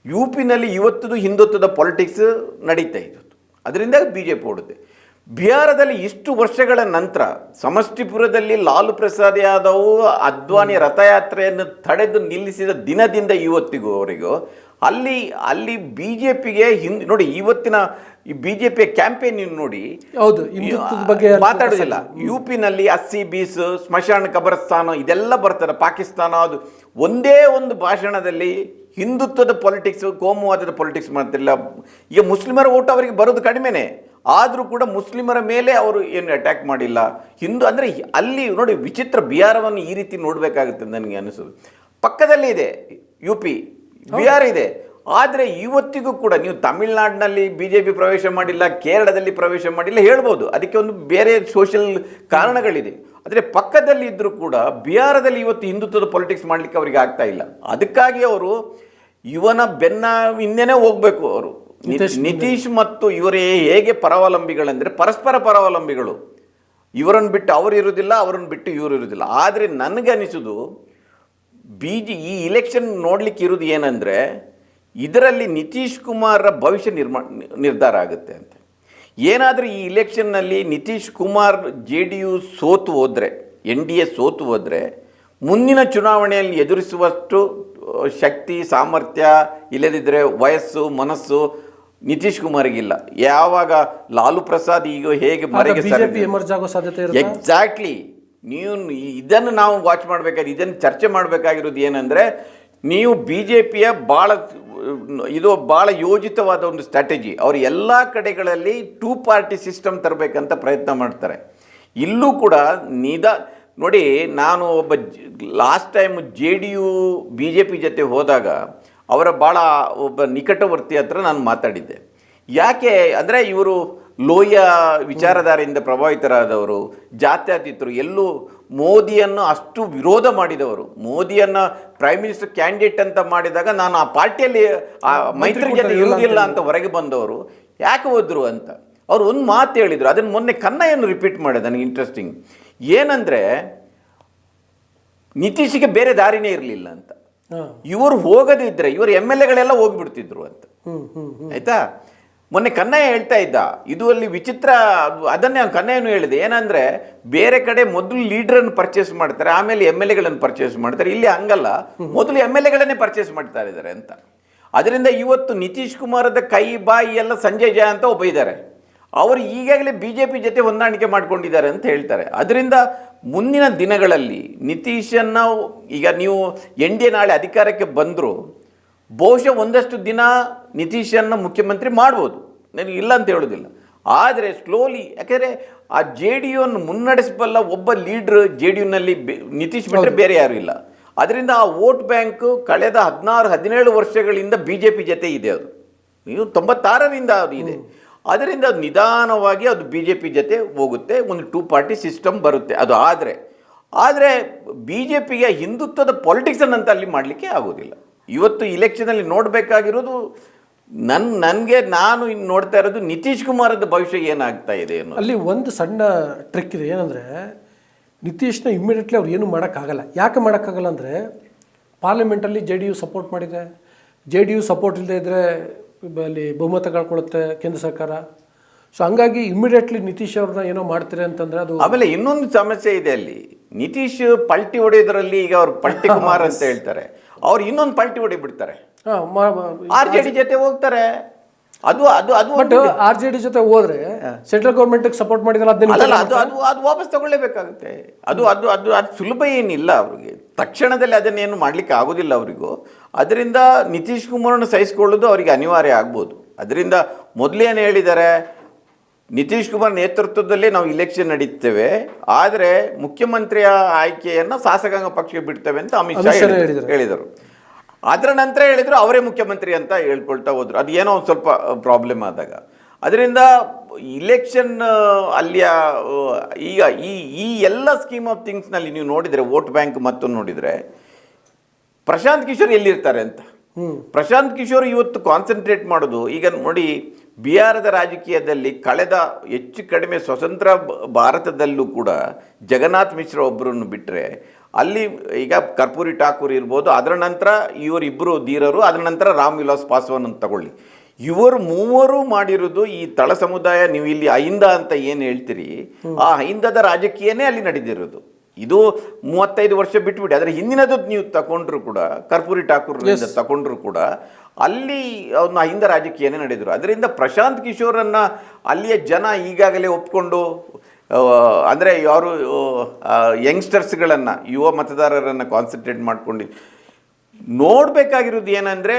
ಯು ಪಿನಲ್ಲಿ ಇವತ್ತದು ಹಿಂದುತ್ವದ ಪಾಲಿಟಿಕ್ಸ್ ನಡೀತಾ ಇದ್ದು ಅದರಿಂದ ಬಿ ಜೆ ಪಿ ಓಡುತ್ತೆ. ಬಿಹಾರದಲ್ಲಿ ಇಷ್ಟು ವರ್ಷಗಳ ನಂತರ ಸಮಷ್ಟಿಪುರದಲ್ಲಿ ಲಾಲು ಪ್ರಸಾದ್ ಯಾದವ್ ಅದ್ವಾನಿ ರಥಯಾತ್ರೆಯನ್ನು ತಡೆದು ನಿಲ್ಲಿಸಿದ ದಿನದಿಂದ ಇವತ್ತಿಗೂ ಅವರಿಗೂ ಅಲ್ಲಿ ಅಲ್ಲಿ ಬಿ ಜೆ ಪಿಗೆ ಹಿಂದ್ ನೋಡಿ ಇವತ್ತಿನ ಈ ಬಿ ಜೆ ಪಿಯ ಕ್ಯಾಂಪೇನ್ ನೋಡಿ ಹೌದು ಬಗ್ಗೆ ಮಾತಾಡೋದಿಲ್ಲ. ಯು ಪಿನಲ್ಲಿ ಅಸ್ಸಿ ಬೀಸ್ ಸ್ಮಶಾನ ಕಬರಸ್ಥಾನ ಇದೆಲ್ಲ ಬರ್ತಾರೆ ಪಾಕಿಸ್ತಾನ ಅದು ಒಂದೇ ಒಂದು ಭಾಷಣದಲ್ಲಿ ಹಿಂದುತ್ವದ ಪಾಲಿಟಿಕ್ಸ್ ಕೋಮುವಾದದ ಪಾಲಿಟಿಕ್ಸ್ ಮಾಡ್ತಿಲ್ಲ ಈಗ ಮುಸ್ಲಿಮರ ಓಟ್ ಅವರಿಗೆ ಬರೋದು ಕಡಿಮೆನೆ. ಆದರೂ ಕೂಡ ಮುಸ್ಲಿಮರ ಮೇಲೆ ಅವರು ಏನು ಅಟ್ಯಾಕ್ ಮಾಡಿಲ್ಲ. ಹಿಂದೂ ಅಂದರೆ ಅಲ್ಲಿ ನೋಡಿ ವಿಚಿತ್ರ ಬಿಹಾರವನ್ನು ಈ ರೀತಿ ನೋಡಬೇಕಾಗುತ್ತೆ ನನಗೆ ಅನಿಸೋದು. ಪಕ್ಕದಲ್ಲಿ ಇದೆ ಯು ಪಿ ಬಿಹಾರ ಇದೆ. ಆದರೆ ಇವತ್ತಿಗೂ ಕೂಡ ನೀವು ತಮಿಳ್ನಾಡಿನಲ್ಲಿ ಬಿ ಜೆ ಪಿ ಪ್ರವೇಶ ಮಾಡಿಲ್ಲ ಕೇರಳದಲ್ಲಿ ಪ್ರವೇಶ ಮಾಡಿಲ್ಲ ಹೇಳ್ಬೋದು. ಅದಕ್ಕೆ ಒಂದು ಬೇರೆ ಸೋಷಿಯಲ್ ಕಾರಣಗಳಿದೆ. ಆದರೆ ಪಕ್ಕದಲ್ಲಿ ಇದ್ದರೂ ಕೂಡ ಬಿಹಾರದಲ್ಲಿ ಇವತ್ತು ಹಿಂದುತ್ವದ ಪೊಲಿಟಿಕ್ಸ್ ಮಾಡಲಿಕ್ಕೆ ಅವರಿಗೆ ಆಗ್ತಾ ಇಲ್ಲ. ಅದಕ್ಕಾಗಿ ಅವರು ಇವನ ಬೆನ್ನ ಹಿಂದೆನೇ ಹೋಗಬೇಕು ಅವರು. ನಿತೀಶ್ ನಿತೀಶ್ ಮತ್ತು ಇವರೇ ಹೇಗೆ ಪರಾವಲಂಬಿಗಳಂದರೆ ಪರಸ್ಪರ ಪರಾವಲಂಬಿಗಳು. ಇವರನ್ನು ಬಿಟ್ಟು ಅವರು ಇರೋದಿಲ್ಲ ಅವರನ್ನು ಬಿಟ್ಟು ಇವರು ಇರೋದಿಲ್ಲ ಆದರೆ ನನಗನಿಸೋದು ಬಿ ಜಿ ಈ ಇಲೆಕ್ಷನ್ ನೋಡ್ಲಿಕ್ಕೆ ಇರೋದು ಏನಂದರೆ ಇದರಲ್ಲಿ ನಿತೀಶ್ ಕುಮಾರರ ಭವಿಷ್ಯ ನಿರ್ಮಾ ನಿರ್ಧಾರ ಆಗುತ್ತೆ ಅಂತ. ಏನಾದರೂ ಈ ಇಲೆಕ್ಷನ್ನಲ್ಲಿ Nitish Kumar J D U ಸೋತು ಹೋದರೆ ಎನ್ ಡಿ ಎ ಸೋತು ಹೋದರೆ ಮುಂದಿನ ಚುನಾವಣೆಯಲ್ಲಿ ಎದುರಿಸುವಷ್ಟು ಶಕ್ತಿ ಸಾಮರ್ಥ್ಯ ಇಲ್ಲದಿದ್ದರೆ ವಯಸ್ಸು ಮನಸ್ಸು ನಿತೀಶ್ ಕುಮಾರ್ಗಿಲ್ಲ. ಯಾವಾಗ ಲಾಲು ಪ್ರಸಾದ್ ಈಗ ಹೇಗೆ ಮರೆಗೆ ಎಮರ್ಜ್ ಆಗೋ ಸಾಧ್ಯತೆ ಎಕ್ಸಾಕ್ಟ್ಲಿ ನೀವು ಇದನ್ನು ನಾವು ವಾಚ್ ಮಾಡಬೇಕಾದ್ರೆ ಇದನ್ನು ಚರ್ಚೆ ಮಾಡಬೇಕಾಗಿರೋದು ಏನಂದರೆ ನೀವು ಬಿ ಜೆ ಪಿಯ ಭಾಳ ಇದು ಭಾಳ ಯೋಜಿತವಾದ ಒಂದು ಸ್ಟ್ರಾಟಜಿ ಅವರು ಎಲ್ಲ ಕಡೆಗಳಲ್ಲಿ ಟೂ ಪಾರ್ಟಿ ಸಿಸ್ಟಮ್ ತರಬೇಕಂತ ಪ್ರಯತ್ನ ಮಾಡ್ತಾರೆ. ಇಲ್ಲೂ ಕೂಡ ನಿದ ನೋಡಿ ನಾನು ಒಬ್ಬ last time J D U B J P ಜೊತೆ ಹೋದಾಗ ಅವರ ಭಾಳ ಒಬ್ಬ ನಿಕಟವರ್ತಿ ಹತ್ರ ನಾನು ಮಾತಾಡಿದ್ದೆ. ಯಾಕೆ ಅಂದರೆ ಇವರು ಲೋಯ ವಿಚಾರಧಾರೆಯಿಂದ ಪ್ರಭಾವಿತರಾದವರು ಜಾತ್ಯತೀತರು ಎಲ್ಲೂ ಮೋದಿಯನ್ನು ಅಷ್ಟು ವಿರೋಧ ಮಾಡಿದವರು. ಮೋದಿಯನ್ನು ಪ್ರೈಮ್ ಮಿನಿಸ್ಟರ್ ಕ್ಯಾಂಡಿಡೇಟ್ ಅಂತ ಮಾಡಿದಾಗ ನಾನು ಆ ಪಾರ್ಟಿಯಲ್ಲಿ ಆ ಮೈತ್ರಿ ಜೊತೆ ಇರುವುದಿಲ್ಲ ಅಂತ ಹೊರಗೆ ಬಂದವರು. ಯಾಕೆ ಹೋದ್ರು ಅಂತ? ಅವ್ರು ಒಂದು ಮಾತು ಹೇಳಿದರು. ಅದನ್ನು ಮೊನ್ನೆ ಕನ್ನಯನ್ನು ರಿಪೀಟ್ ಮಾಡಿದೆ ನನಗೆ ಇಂಟ್ರೆಸ್ಟಿಂಗ್ ಏನಂದರೆ ನಿತೀಶಿಗೆ ಬೇರೆ ದಾರಿನೇ ಇರಲಿಲ್ಲ ಅಂತ. ಇವರು ಹೋಗದಿದ್ರೆ ಇವರು ಎಂ ಎಲ್ ಎಗಳೆಲ್ಲ ಹೋಗ್ಬಿಡ್ತಿದ್ರು ಅಂತ. ಆಯ್ತಾ? ಮೊನ್ನೆ ಕನ್ನಯ್ಯ ಹೇಳ್ತಾ ಇದ್ದ ಇದು ಅಲ್ಲಿ ವಿಚಿತ್ರ ಅದು- ಅದನ್ನೇ ಅವ್ನು ಕನ್ನಯ್ಯನು ಹೇಳಿದೆ. ಏನಂದ್ರೆ ಬೇರೆ ಕಡೆ ಮೊದಲು ಲೀಡರನ್ನು ಪರ್ಚೇಸ್ ಮಾಡ್ತಾರೆ ಆಮೇಲೆ ಎಂ ಎಲ್ ಎಗಳನ್ನು ಪರ್ಚೇಸ್ ಮಾಡ್ತಾರೆ. ಇಲ್ಲಿ ಹಂಗಲ್ಲ. ಮೊದಲು ಎಂ ಎಲ್ ಎಗಳನ್ನೇ ಪರ್ಚೇಸ್ ಮಾಡ್ತಾ ಇದ್ದಾರೆ ಅಂತ. ಅದರಿಂದ ಇವತ್ತು ನಿತೀಶ್ ಕುಮಾರದ ಕೈ ಬಾಯಿ ಎಲ್ಲ ಸಂಜಯ್ ಜಯ ಅಂತ ಒಬ್ಬ ಇದ್ದಾರೆ ಅವರು ಈಗಾಗಲೇ ಬಿ ಜೆ ಪಿ ಜೊತೆ ಹೊಂದಾಣಿಕೆ ಮಾಡಿಕೊಂಡಿದ್ದಾರೆ ಅಂತ ಹೇಳ್ತಾರೆ. ಅದರಿಂದ ಮುಂದಿನ ದಿನಗಳಲ್ಲಿ ನಿತೀಶನ್ನ ಈಗ ನೀವು ಎನ್ ಡಿ ಎ ನಾಳೆ ಅಧಿಕಾರಕ್ಕೆ ಬಂದರೂ ಬಹುಶಃ ಒಂದಷ್ಟು ದಿನ ನಿತೀಶನ್ನ ಮುಖ್ಯಮಂತ್ರಿ ಮಾಡ್ಬೋದು. ನನಗೆ ಇಲ್ಲ ಅಂತ ಹೇಳೋದಿಲ್ಲ. ಆದರೆ ಸ್ಲೋಲಿ ಯಾಕೆಂದರೆ ಆ ಜೆ ಡಿ ಯುವನ್ನು ಮುನ್ನಡೆಸಬಲ್ಲ ಒಬ್ಬ ಲೀಡ್ರ್ ಜೆ ಡಿ ಯುನಲ್ಲಿ ನಿತೀಶ್ ಬಿಟ್ಟರೆ ಬೇರೆ ಯಾರು ಇಲ್ಲ. ಅದರಿಂದ ಆ ವೋಟ್ ಬ್ಯಾಂಕ್ ಕಳೆದ ಹದಿನಾರು ಹದಿನೇಳು ವರ್ಷಗಳಿಂದ ಬಿ ಜೆ ಪಿ ಜೊತೆ ಇದೆ ಅದು. ನೀವು ತೊಂಬತ್ತಾರರಿಂದ ಅದು ಇದೆ. ಅದರಿಂದ ಅದು ನಿಧಾನವಾಗಿ ಅದು ಬಿ ಜೆ ಪಿ ಜೊತೆ ಹೋಗುತ್ತೆ, ಒಂದು ಟೂ ಪಾರ್ಟಿ ಸಿಸ್ಟಮ್ ಬರುತ್ತೆ ಅದು ಆದರೆ. ಆದರೆ ಬಿ ಜೆ ಪಿಗೆ ಹಿಂದುತ್ವದ ಪಾಲಿಟಿಕ್ಸನ್ನು ಅಂತ ಅಲ್ಲಿ ಮಾಡಲಿಕ್ಕೆ ಆಗೋದಿಲ್ಲ ಇವತ್ತು ಇಲೆಕ್ಷನಲ್ಲಿ ನೋಡಬೇಕಾಗಿರೋದು ನನ್ನ ನನಗೆ ನಾನು ಇನ್ನು ನೋಡ್ತಾ ಇರೋದು ನಿತೀಶ್ ಕುಮಾರದ ಭವಿಷ್ಯ ಏನಾಗ್ತಾ ಇದೆ ಅನ್ನೋ ಅಲ್ಲಿ ಒಂದು ಸಣ್ಣ ಟ್ರಿಕ್ ಇದೆ, ಏನಂದರೆ ನಿತೀಶ್ನ ಇಮ್ಮಿಡಿಯೇಟ್ಲಿ ಅವ್ರು ಏನು ಮಾಡೋಕ್ಕಾಗಲ್ಲ. ಯಾಕೆ ಮಾಡೋಕ್ಕಾಗಲ್ಲ ಅಂದರೆ ಪಾರ್ಲಿಮೆಂಟಲ್ಲಿ ಜೆ ಡಿ ಯು ಸಪೋರ್ಟ್ ಮಾಡಿದೆ. ಜೆ ಡಿ ಯು ಸಪೋರ್ಟ್ ಇಲ್ಲದೆ ಇದ್ದರೆ ಅಲ್ಲಿ ಬಹುಮತ ಕಳ್ಕೊಳ್ಳುತ್ತೆ ಕೇಂದ್ರ ಸರ್ಕಾರ. ಸೊ ಹಂಗಾಗಿ ಇಮ್ಮಿಡಿಯೇಟ್ಲಿ ನಿತೀಶ್ ಅವ್ರನ್ನ ಏನೋ ಮಾಡ್ತಾರೆ ಅಂತಂದ್ರೆ ಅದು ಆಮೇಲೆ ಇನ್ನೊಂದು ಸಮಸ್ಯೆ ಇದೆ ಅಲ್ಲಿ. ನಿತೀಶ್ ಪಲ್ಟಿ ಹೊಡೆಯೋದ್ರಲ್ಲಿ ಈಗ ಅವ್ರು ಪಲ್ಟಿ ಕುಮಾರ್ ಅಂತ ಹೇಳ್ತಾರೆ. ಅವ್ರು ಇನ್ನೊಂದು ಪಲ್ಟಿ ಹೊಡಿಬಿಡ್ತಾರೆ. ಆರ್ ಜೆ ಡಿ ಜೊತೆ ಹೋಗ್ತಾರೆ. ಅದು ಅದು ಅದು ಬಟ್ ಆರ್ ಜೆ ಡಿ ಜೊತೆ ಹೋದ್ರೆ ಸೆಂಟ್ರಲ್ ಗೌರ್ಮೆಂಟ್ಗೆ ಸಪೋರ್ಟ್ ಅಲ್ಲಲ್ಲ ಅದನ್ನ ಅದು ಅದು ಅದು ವಾಪಸ್ ತಗೊಳ್ಳೇಬೇಕಾಗುತ್ತೆ. ಅದು ಅದು ಅದು ಅದು ಸುಲಭ ಏನಿಲ್ಲ ಅವ್ರಿಗೆ. ತಕ್ಷಣದಲ್ಲಿ ಅದನ್ನೇನು ಮಾಡ್ಲಿಕ್ಕೆ ಆಗೋದಿಲ್ಲ ಅವರಿಗೂ. ಅದರಿಂದ ನಿತೀಶ್ ಕುಮಾರನ್ನು ಸಹಿಸಿಕೊಳ್ಳೋದು ಅವರಿಗೆ ಅನಿವಾರ್ಯ ಆಗ್ಬೋದು. ಅದರಿಂದ ಮೊದಲೇನು ಹೇಳಿದ್ದಾರೆ ನಿತೀಶ್ ಕುಮಾರ್ ನೇತೃತ್ವದಲ್ಲೇ ನಾವು ಇಲೆಕ್ಷನ್ ನಡೀತೇವೆ. ಆದರೆ ಮುಖ್ಯಮಂತ್ರಿಯ ಆಯ್ಕೆಯನ್ನು ಶಾಸಕಾಂಗ ಪಕ್ಷಕ್ಕೆ ಬಿಡ್ತೇವೆ ಅಂತ ಅಮಿತ್ ಶಾ. ಹೇಳಿದರು. ಅದರ ನಂತರ ಹೇಳಿದರು ಅವರೇ ಮುಖ್ಯಮಂತ್ರಿ ಅಂತ ಹೇಳ್ಕೊಳ್ತಾ ಹೋದ್ರು. ಅದು ಏನೋ ಒಂದು ಸ್ವಲ್ಪ ಪ್ರಾಬ್ಲಮ್ ಆದಾಗ. ಅದರಿಂದ ಇಲೆಕ್ಷನ್ ಅಲ್ಲಿಯ ಈಗ ಈ ಈ ಎಲ್ಲ ಸ್ಕೀಮ್ ಆಫ್ ಥಿಂಗ್ಸ್ನಲ್ಲಿ ನೀವು ನೋಡಿದರೆ ವೋಟ್ ಬ್ಯಾಂಕ್ ಮತ್ತು ನೋಡಿದರೆ ಪ್ರಶಾಂತ್ ಕಿಶೋರ್ ಎಲ್ಲಿರ್ತಾರೆ ಅಂತ. ಪ್ರಶಾಂತ್ ಕಿಶೋರ್ ಇವತ್ತು ಕಾನ್ಸಂಟ್ರೇಟ್ ಮಾಡೋದು ಈಗ ನೋಡಿ ಬಿಹಾರದ ರಾಜಕೀಯದಲ್ಲಿ ಕಳೆದ ಹೆಚ್ಚು ಕಡಿಮೆ ಸ್ವತಂತ್ರ ಭಾರತದಲ್ಲೂ ಕೂಡ ಜಗನ್ನಾಥ್ ಮಿಶ್ರ ಒಬ್ಬರನ್ನು ಬಿಟ್ಟರೆ ಅಲ್ಲಿ ಈಗ ಕರ್ಪೂರಿ ಠಾಕೂರ್ ಇರ್ಬೋದು ಅದರ ನಂತರ ಇವರಿಬ್ಬರು ಧೀರರು ಅದರ ನಂತರ ರಾಮ್ ವಿಲಾಸ್ ಪಾಸ್ವಾನ್ ಅಂತ ತಗೊಳ್ಳಿ. ಇವರು ಮೂವರು ಮಾಡಿರೋದು ಈ ತಳ ಸಮುದಾಯ ನೀವು ಇಲ್ಲಿ ಅಹಿಂದ ಅಂತ ಏನು ಹೇಳ್ತೀರಿ? ಆ ಅಹಿಂದದ ರಾಜಕೀಯನೇ ಅಲ್ಲಿ ನಡೆದಿರೋದು. ಇದು ಮೂವತ್ತೈದು ವರ್ಷ ಬಿಟ್ಬಿಡಿ ಅದರ ಹಿಂದಿನದ್ದು ನೀವು ತಗೊಂಡ್ರು ಕೂಡ ಕರ್ಪೂರಿ ಠಾಕೂರ್ ತಗೊಂಡ್ರು ಕೂಡ ಅಲ್ಲಿ ಅವ್ನ ಹಿಂದ ರಾಜಕೀಯನೇ ನಡೆದರು. ಅದರಿಂದ ಪ್ರಶಾಂತ್ ಕಿಶೋರನ್ನು ಅಲ್ಲಿಯ ಜನ ಈಗಾಗಲೇ ಒಪ್ಕೊಂಡು ಅಂದರೆ ಯಾರು ಯಂಗ್ಸ್ಟರ್ಸ್ಗಳನ್ನು ಯುವ ಮತದಾರರನ್ನು ಕಾನ್ಸಂಟ್ರೇಟ್ ಮಾಡ್ಕೊಂಡು ನೋಡಬೇಕಾಗಿರೋದು ಏನಂದರೆ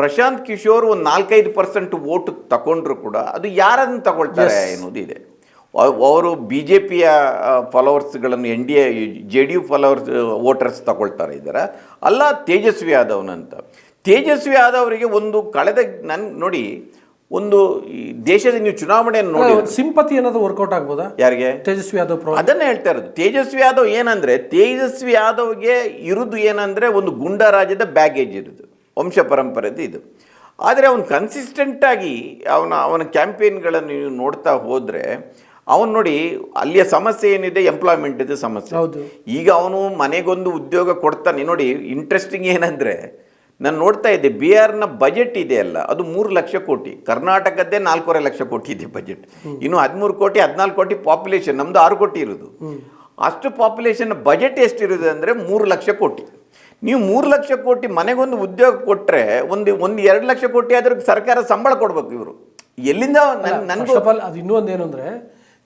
ಪ್ರಶಾಂತ್ ಕಿಶೋರ್ ಒಂದು ನಾಲ್ಕೈದು ಪರ್ಸೆಂಟ್ ವೋಟ್ ತಗೊಂಡ್ರು ಕೂಡ ಅದು ಯಾರನ್ನು ತಗೊಳ್ತಾರೆ ಅನ್ನೋದಿದೆ ಅವರು ಬಿ ಜೆ ಪಿಯ ಫಾಲೋವರ್ಸ್ಗಳನ್ನು N D A J D U followers voters ತಗೊಳ್ತಾರೆ ಇದ್ದಾರೆ ಅಲ್ಲ ತೇಜಸ್ವಿ ಯಾದವ್ನಂತ. ತೇಜಸ್ವಿ ಆದವರಿಗೆ ಒಂದು ಕಳೆದ ನನ್ ನೋಡಿ ಒಂದು ಈ ದೇಶದ ನೀವು ಚುನಾವಣೆಯನ್ನು ನೋಡಿ ಸಿಂಪತಿ ಅನ್ನೋದು ವರ್ಕೌಟ್ ಆಗ್ಬೋದಾ? ಯಾರಿಗೆ? ತೇಜಸ್ವಿ ಯಾದವ್ ಅದನ್ನ ಹೇಳ್ತಾ ಇರೋದು. ತೇಜಸ್ವಿ ಯಾದವ್ ಏನಂದ್ರೆ ತೇಜಸ್ವಿ ಯಾದವ್ಗೆ ಇರುದು ಏನಂದ್ರೆ ಒಂದು ಗುಂಡ ರಾಜ್ಯದ ಬ್ಯಾಗೇಜ್ ಇರುದು ವಂಶ ಪರಂಪರೆದು ಇದು. ಆದರೆ ಅವನು ಕನ್ಸಿಸ್ಟೆಂಟಾಗಿ ಅವನ ಅವನ ಕ್ಯಾಂಪೇನ್ಗಳನ್ನು ನೀವು ನೋಡ್ತಾ ಹೋದರೆ ಅವನು ನೋಡಿ ಅಲ್ಲಿಯ ಸಮಸ್ಯೆ ಏನಿದೆ ಎಂಪ್ಲಾಯ್ಮೆಂಟಿದು ಸಮಸ್ಯೆ. ಹೌದು. ಈಗ ಅವನು ಮನೆಗೊಂದು ಉದ್ಯೋಗ ಕೊಡ್ತಾನೆ. ನೋಡಿ ಇಂಟ್ರೆಸ್ಟಿಂಗ್ ಏನಂದರೆ ನಾನು ನೋಡ್ತಾ ಇದ್ದೆ ಬಿ ಆರ್ನ ಬಜೆಟ್ ಇದೆಯಲ್ಲ ಅದು ಮೂರು ಲಕ್ಷ ಕೋಟಿ. ಕರ್ನಾಟಕದ್ದೇ ನಾಲ್ಕೂವರೆ ಲಕ್ಷ ಕೋಟಿ ಇದೆ ಬಜೆಟ್ ಇನ್ನು ಹದಿಮೂರು ಕೋಟಿ ಹದಿನಾಲ್ಕು ಕೋಟಿ ಪಾಪ್ಯುಲೇಷನ್ ನಮ್ಮದು ಆರು ಕೋಟಿ ಇರೋದು. ಅಷ್ಟು ಪಾಪ್ಯುಲೇಷನ್ ಬಜೆಟ್ ಎಷ್ಟಿರೋದು ಅಂದರೆ ಮೂರು ಲಕ್ಷ ಕೋಟಿ. ನೀವು ಮೂರು ಲಕ್ಷ ಕೋಟಿ ಮನೆಗೊಂದು ಉದ್ಯೋಗ ಕೊಟ್ಟರೆ ಒಂದು ಒಂದು ಎರಡು ಲಕ್ಷ ಕೋಟಿ ಆದರೂ ಸರ್ಕಾರ ಸಂಬಳ ಕೊಡಬೇಕು ಇವರು. ಎಲ್ಲಿಂದ ನನ್ನ ನನಗೂ ಅದು ಇನ್ನೂ ಒಂದು ಏನು ಅಂದರೆ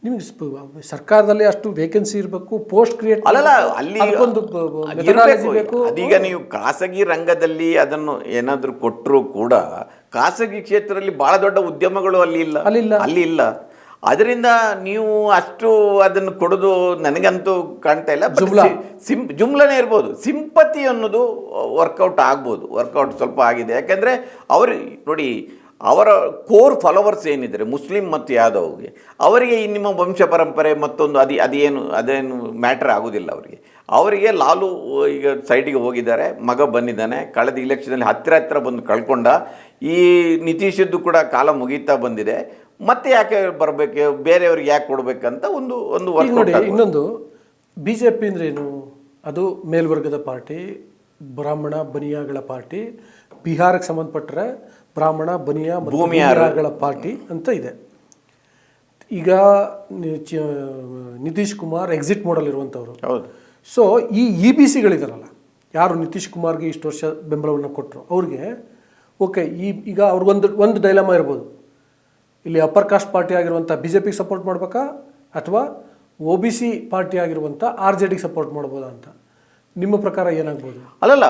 ನಿಮಗೆ ಸರ್ಕಾರದಲ್ಲಿ ಅಷ್ಟು ವೇಕೆನ್ಸಿ ಇರಬೇಕು ಪೋಸ್ಟ್ ಕ್ರಿಯೇಟ್ ಅಲ್ಲಲ್ಲ ಅಲ್ಲಿ ಬೇಕು. ಅದೀಗ ನೀವು ಖಾಸಗಿ ರಂಗದಲ್ಲಿ ಅದನ್ನು ಏನಾದರೂ ಕೊಟ್ಟರು ಕೂಡ ಖಾಸಗಿ ಕ್ಷೇತ್ರದಲ್ಲಿ ಭಾಳ ದೊಡ್ಡ ಉದ್ಯಮಗಳು ಅಲ್ಲಿ ಇಲ್ಲ. ಅಲ್ಲಿಲ್ಲ. ಅಲ್ಲಿ ಇಲ್ಲ. ಅದರಿಂದ ನೀವು ಅಷ್ಟು ಅದನ್ನು ಕೊಡೋದು ನನಗಂತೂ ಕಾಣ್ತಾ ಇಲ್ಲ. ಸಿಂ ಜುಮ್ಲನೇ ಇರ್ಬೋದು. ಸಿಂಪತಿ ಅನ್ನೋದು ವರ್ಕೌಟ್ ಆಗ್ಬೋದು. ವರ್ಕೌಟ್ ಸ್ವಲ್ಪ ಆಗಿದೆ. ಯಾಕೆಂದರೆ ಅವರು ನೋಡಿ ಅವರ ಕೋರ್ ಫಾಲೋವರ್ಸ್ ಏನಿದ್ದಾರೆ ಮುಸ್ಲಿಂ ಮತ್ತು ಯಾದವ್ಗೆ ಅವರಿಗೆ ಈ ನಿಮ್ಮ ವಂಶ ಪರಂಪರೆ ಮತ್ತೊಂದು ಅದು ಅದೇನು ಅದೇನು ಮ್ಯಾಟ್ರ್ ಆಗೋದಿಲ್ಲ ಅವರಿಗೆ. ಅವರಿಗೆ ಲಾಲು ಈಗ ಸೈಡಿಗೆ ಹೋಗಿದ್ದಾರೆ ಮಗ ಬಂದಿದ್ದಾನೆ ಕಳೆದ ಇಲೆಕ್ಷನಲ್ಲಿ ಹತ್ತಿರ ಹತ್ತಿರ ಬಂದು ಕಳ್ಕೊಂಡ ಈ ನಿತೀಶದ್ದು ಕೂಡ ಕಾಲ ಮುಗೀತಾ ಬಂದಿದೆ ಮತ್ತೆ ಯಾಕೆ ಬರಬೇಕು ಬೇರೆಯವ್ರಿಗೆ ಯಾಕೆ ಕೊಡಬೇಕಂತ ಒಂದು ಒಂದು ನೋಡಿ ಇನ್ನೊಂದು ಬಿ ಜೆ ಪಿ ಅಂದ್ರೆ ಏನು? ಅದು ಮೇಲ್ವರ್ಗದ ಪಾರ್ಟಿ ಬ್ರಾಹ್ಮಣ ಬನಿಯಾಗಳ ಪಾರ್ಟಿ ಬಿಹಾರಕ್ಕೆ ಸಂಬಂಧಪಟ್ಟರೆ ಬ್ರಾಹ್ಮಣ ಬನಿಯಾ. ಭೂಮಿಯಾರಗಳ ಪಾರ್ಟಿ ಅಂತ ಇದೆ. ಈಗ ನಿತೀಶ್ ಕುಮಾರ್ ಎಕ್ಸಿಟ್ ಮೋಡಲ್ ಇರುವಂಥವ್ರು. ಹೌದು. ಸೊ ಈ ಇ ಬಿ ಸಿಗಳಿದಾರಲ್ಲ ಯಾರು ನಿತೀಶ್ ಕುಮಾರ್ಗೆ ಇಷ್ಟು ವರ್ಷ ಬೆಂಬಲವನ್ನು ಕೊಟ್ಟರು ಅವ್ರಿಗೆ ಓಕೆ ಈ ಈಗ ಅವ್ರಿಗೊಂದು ಒಂದು ಡೈಲಮ ಇರ್ಬೋದು. ಇಲ್ಲಿ ಅಪ್ಪರ್ ಕಾಸ್ಟ್ ಪಾರ್ಟಿ ಆಗಿರುವಂಥ ಬಿ ಜೆ ಪಿಗೆ ಸಪೋರ್ಟ್ ಮಾಡಬೇಕಾ? ಅಥವಾ ಒ ಬಿ ಸಿ ಪಾರ್ಟಿ ಆಗಿರುವಂಥ ಆರ್ ಜೆ ಡಿಗೆ ಸಪೋರ್ಟ್ ಮಾಡ್ಬೋದಾ ಅಂತ? ನಿಮ್ಮ ಪ್ರಕಾರ ಏನಾಗ್ಬೋದು? ಅಲ್ಲಲ್ಲ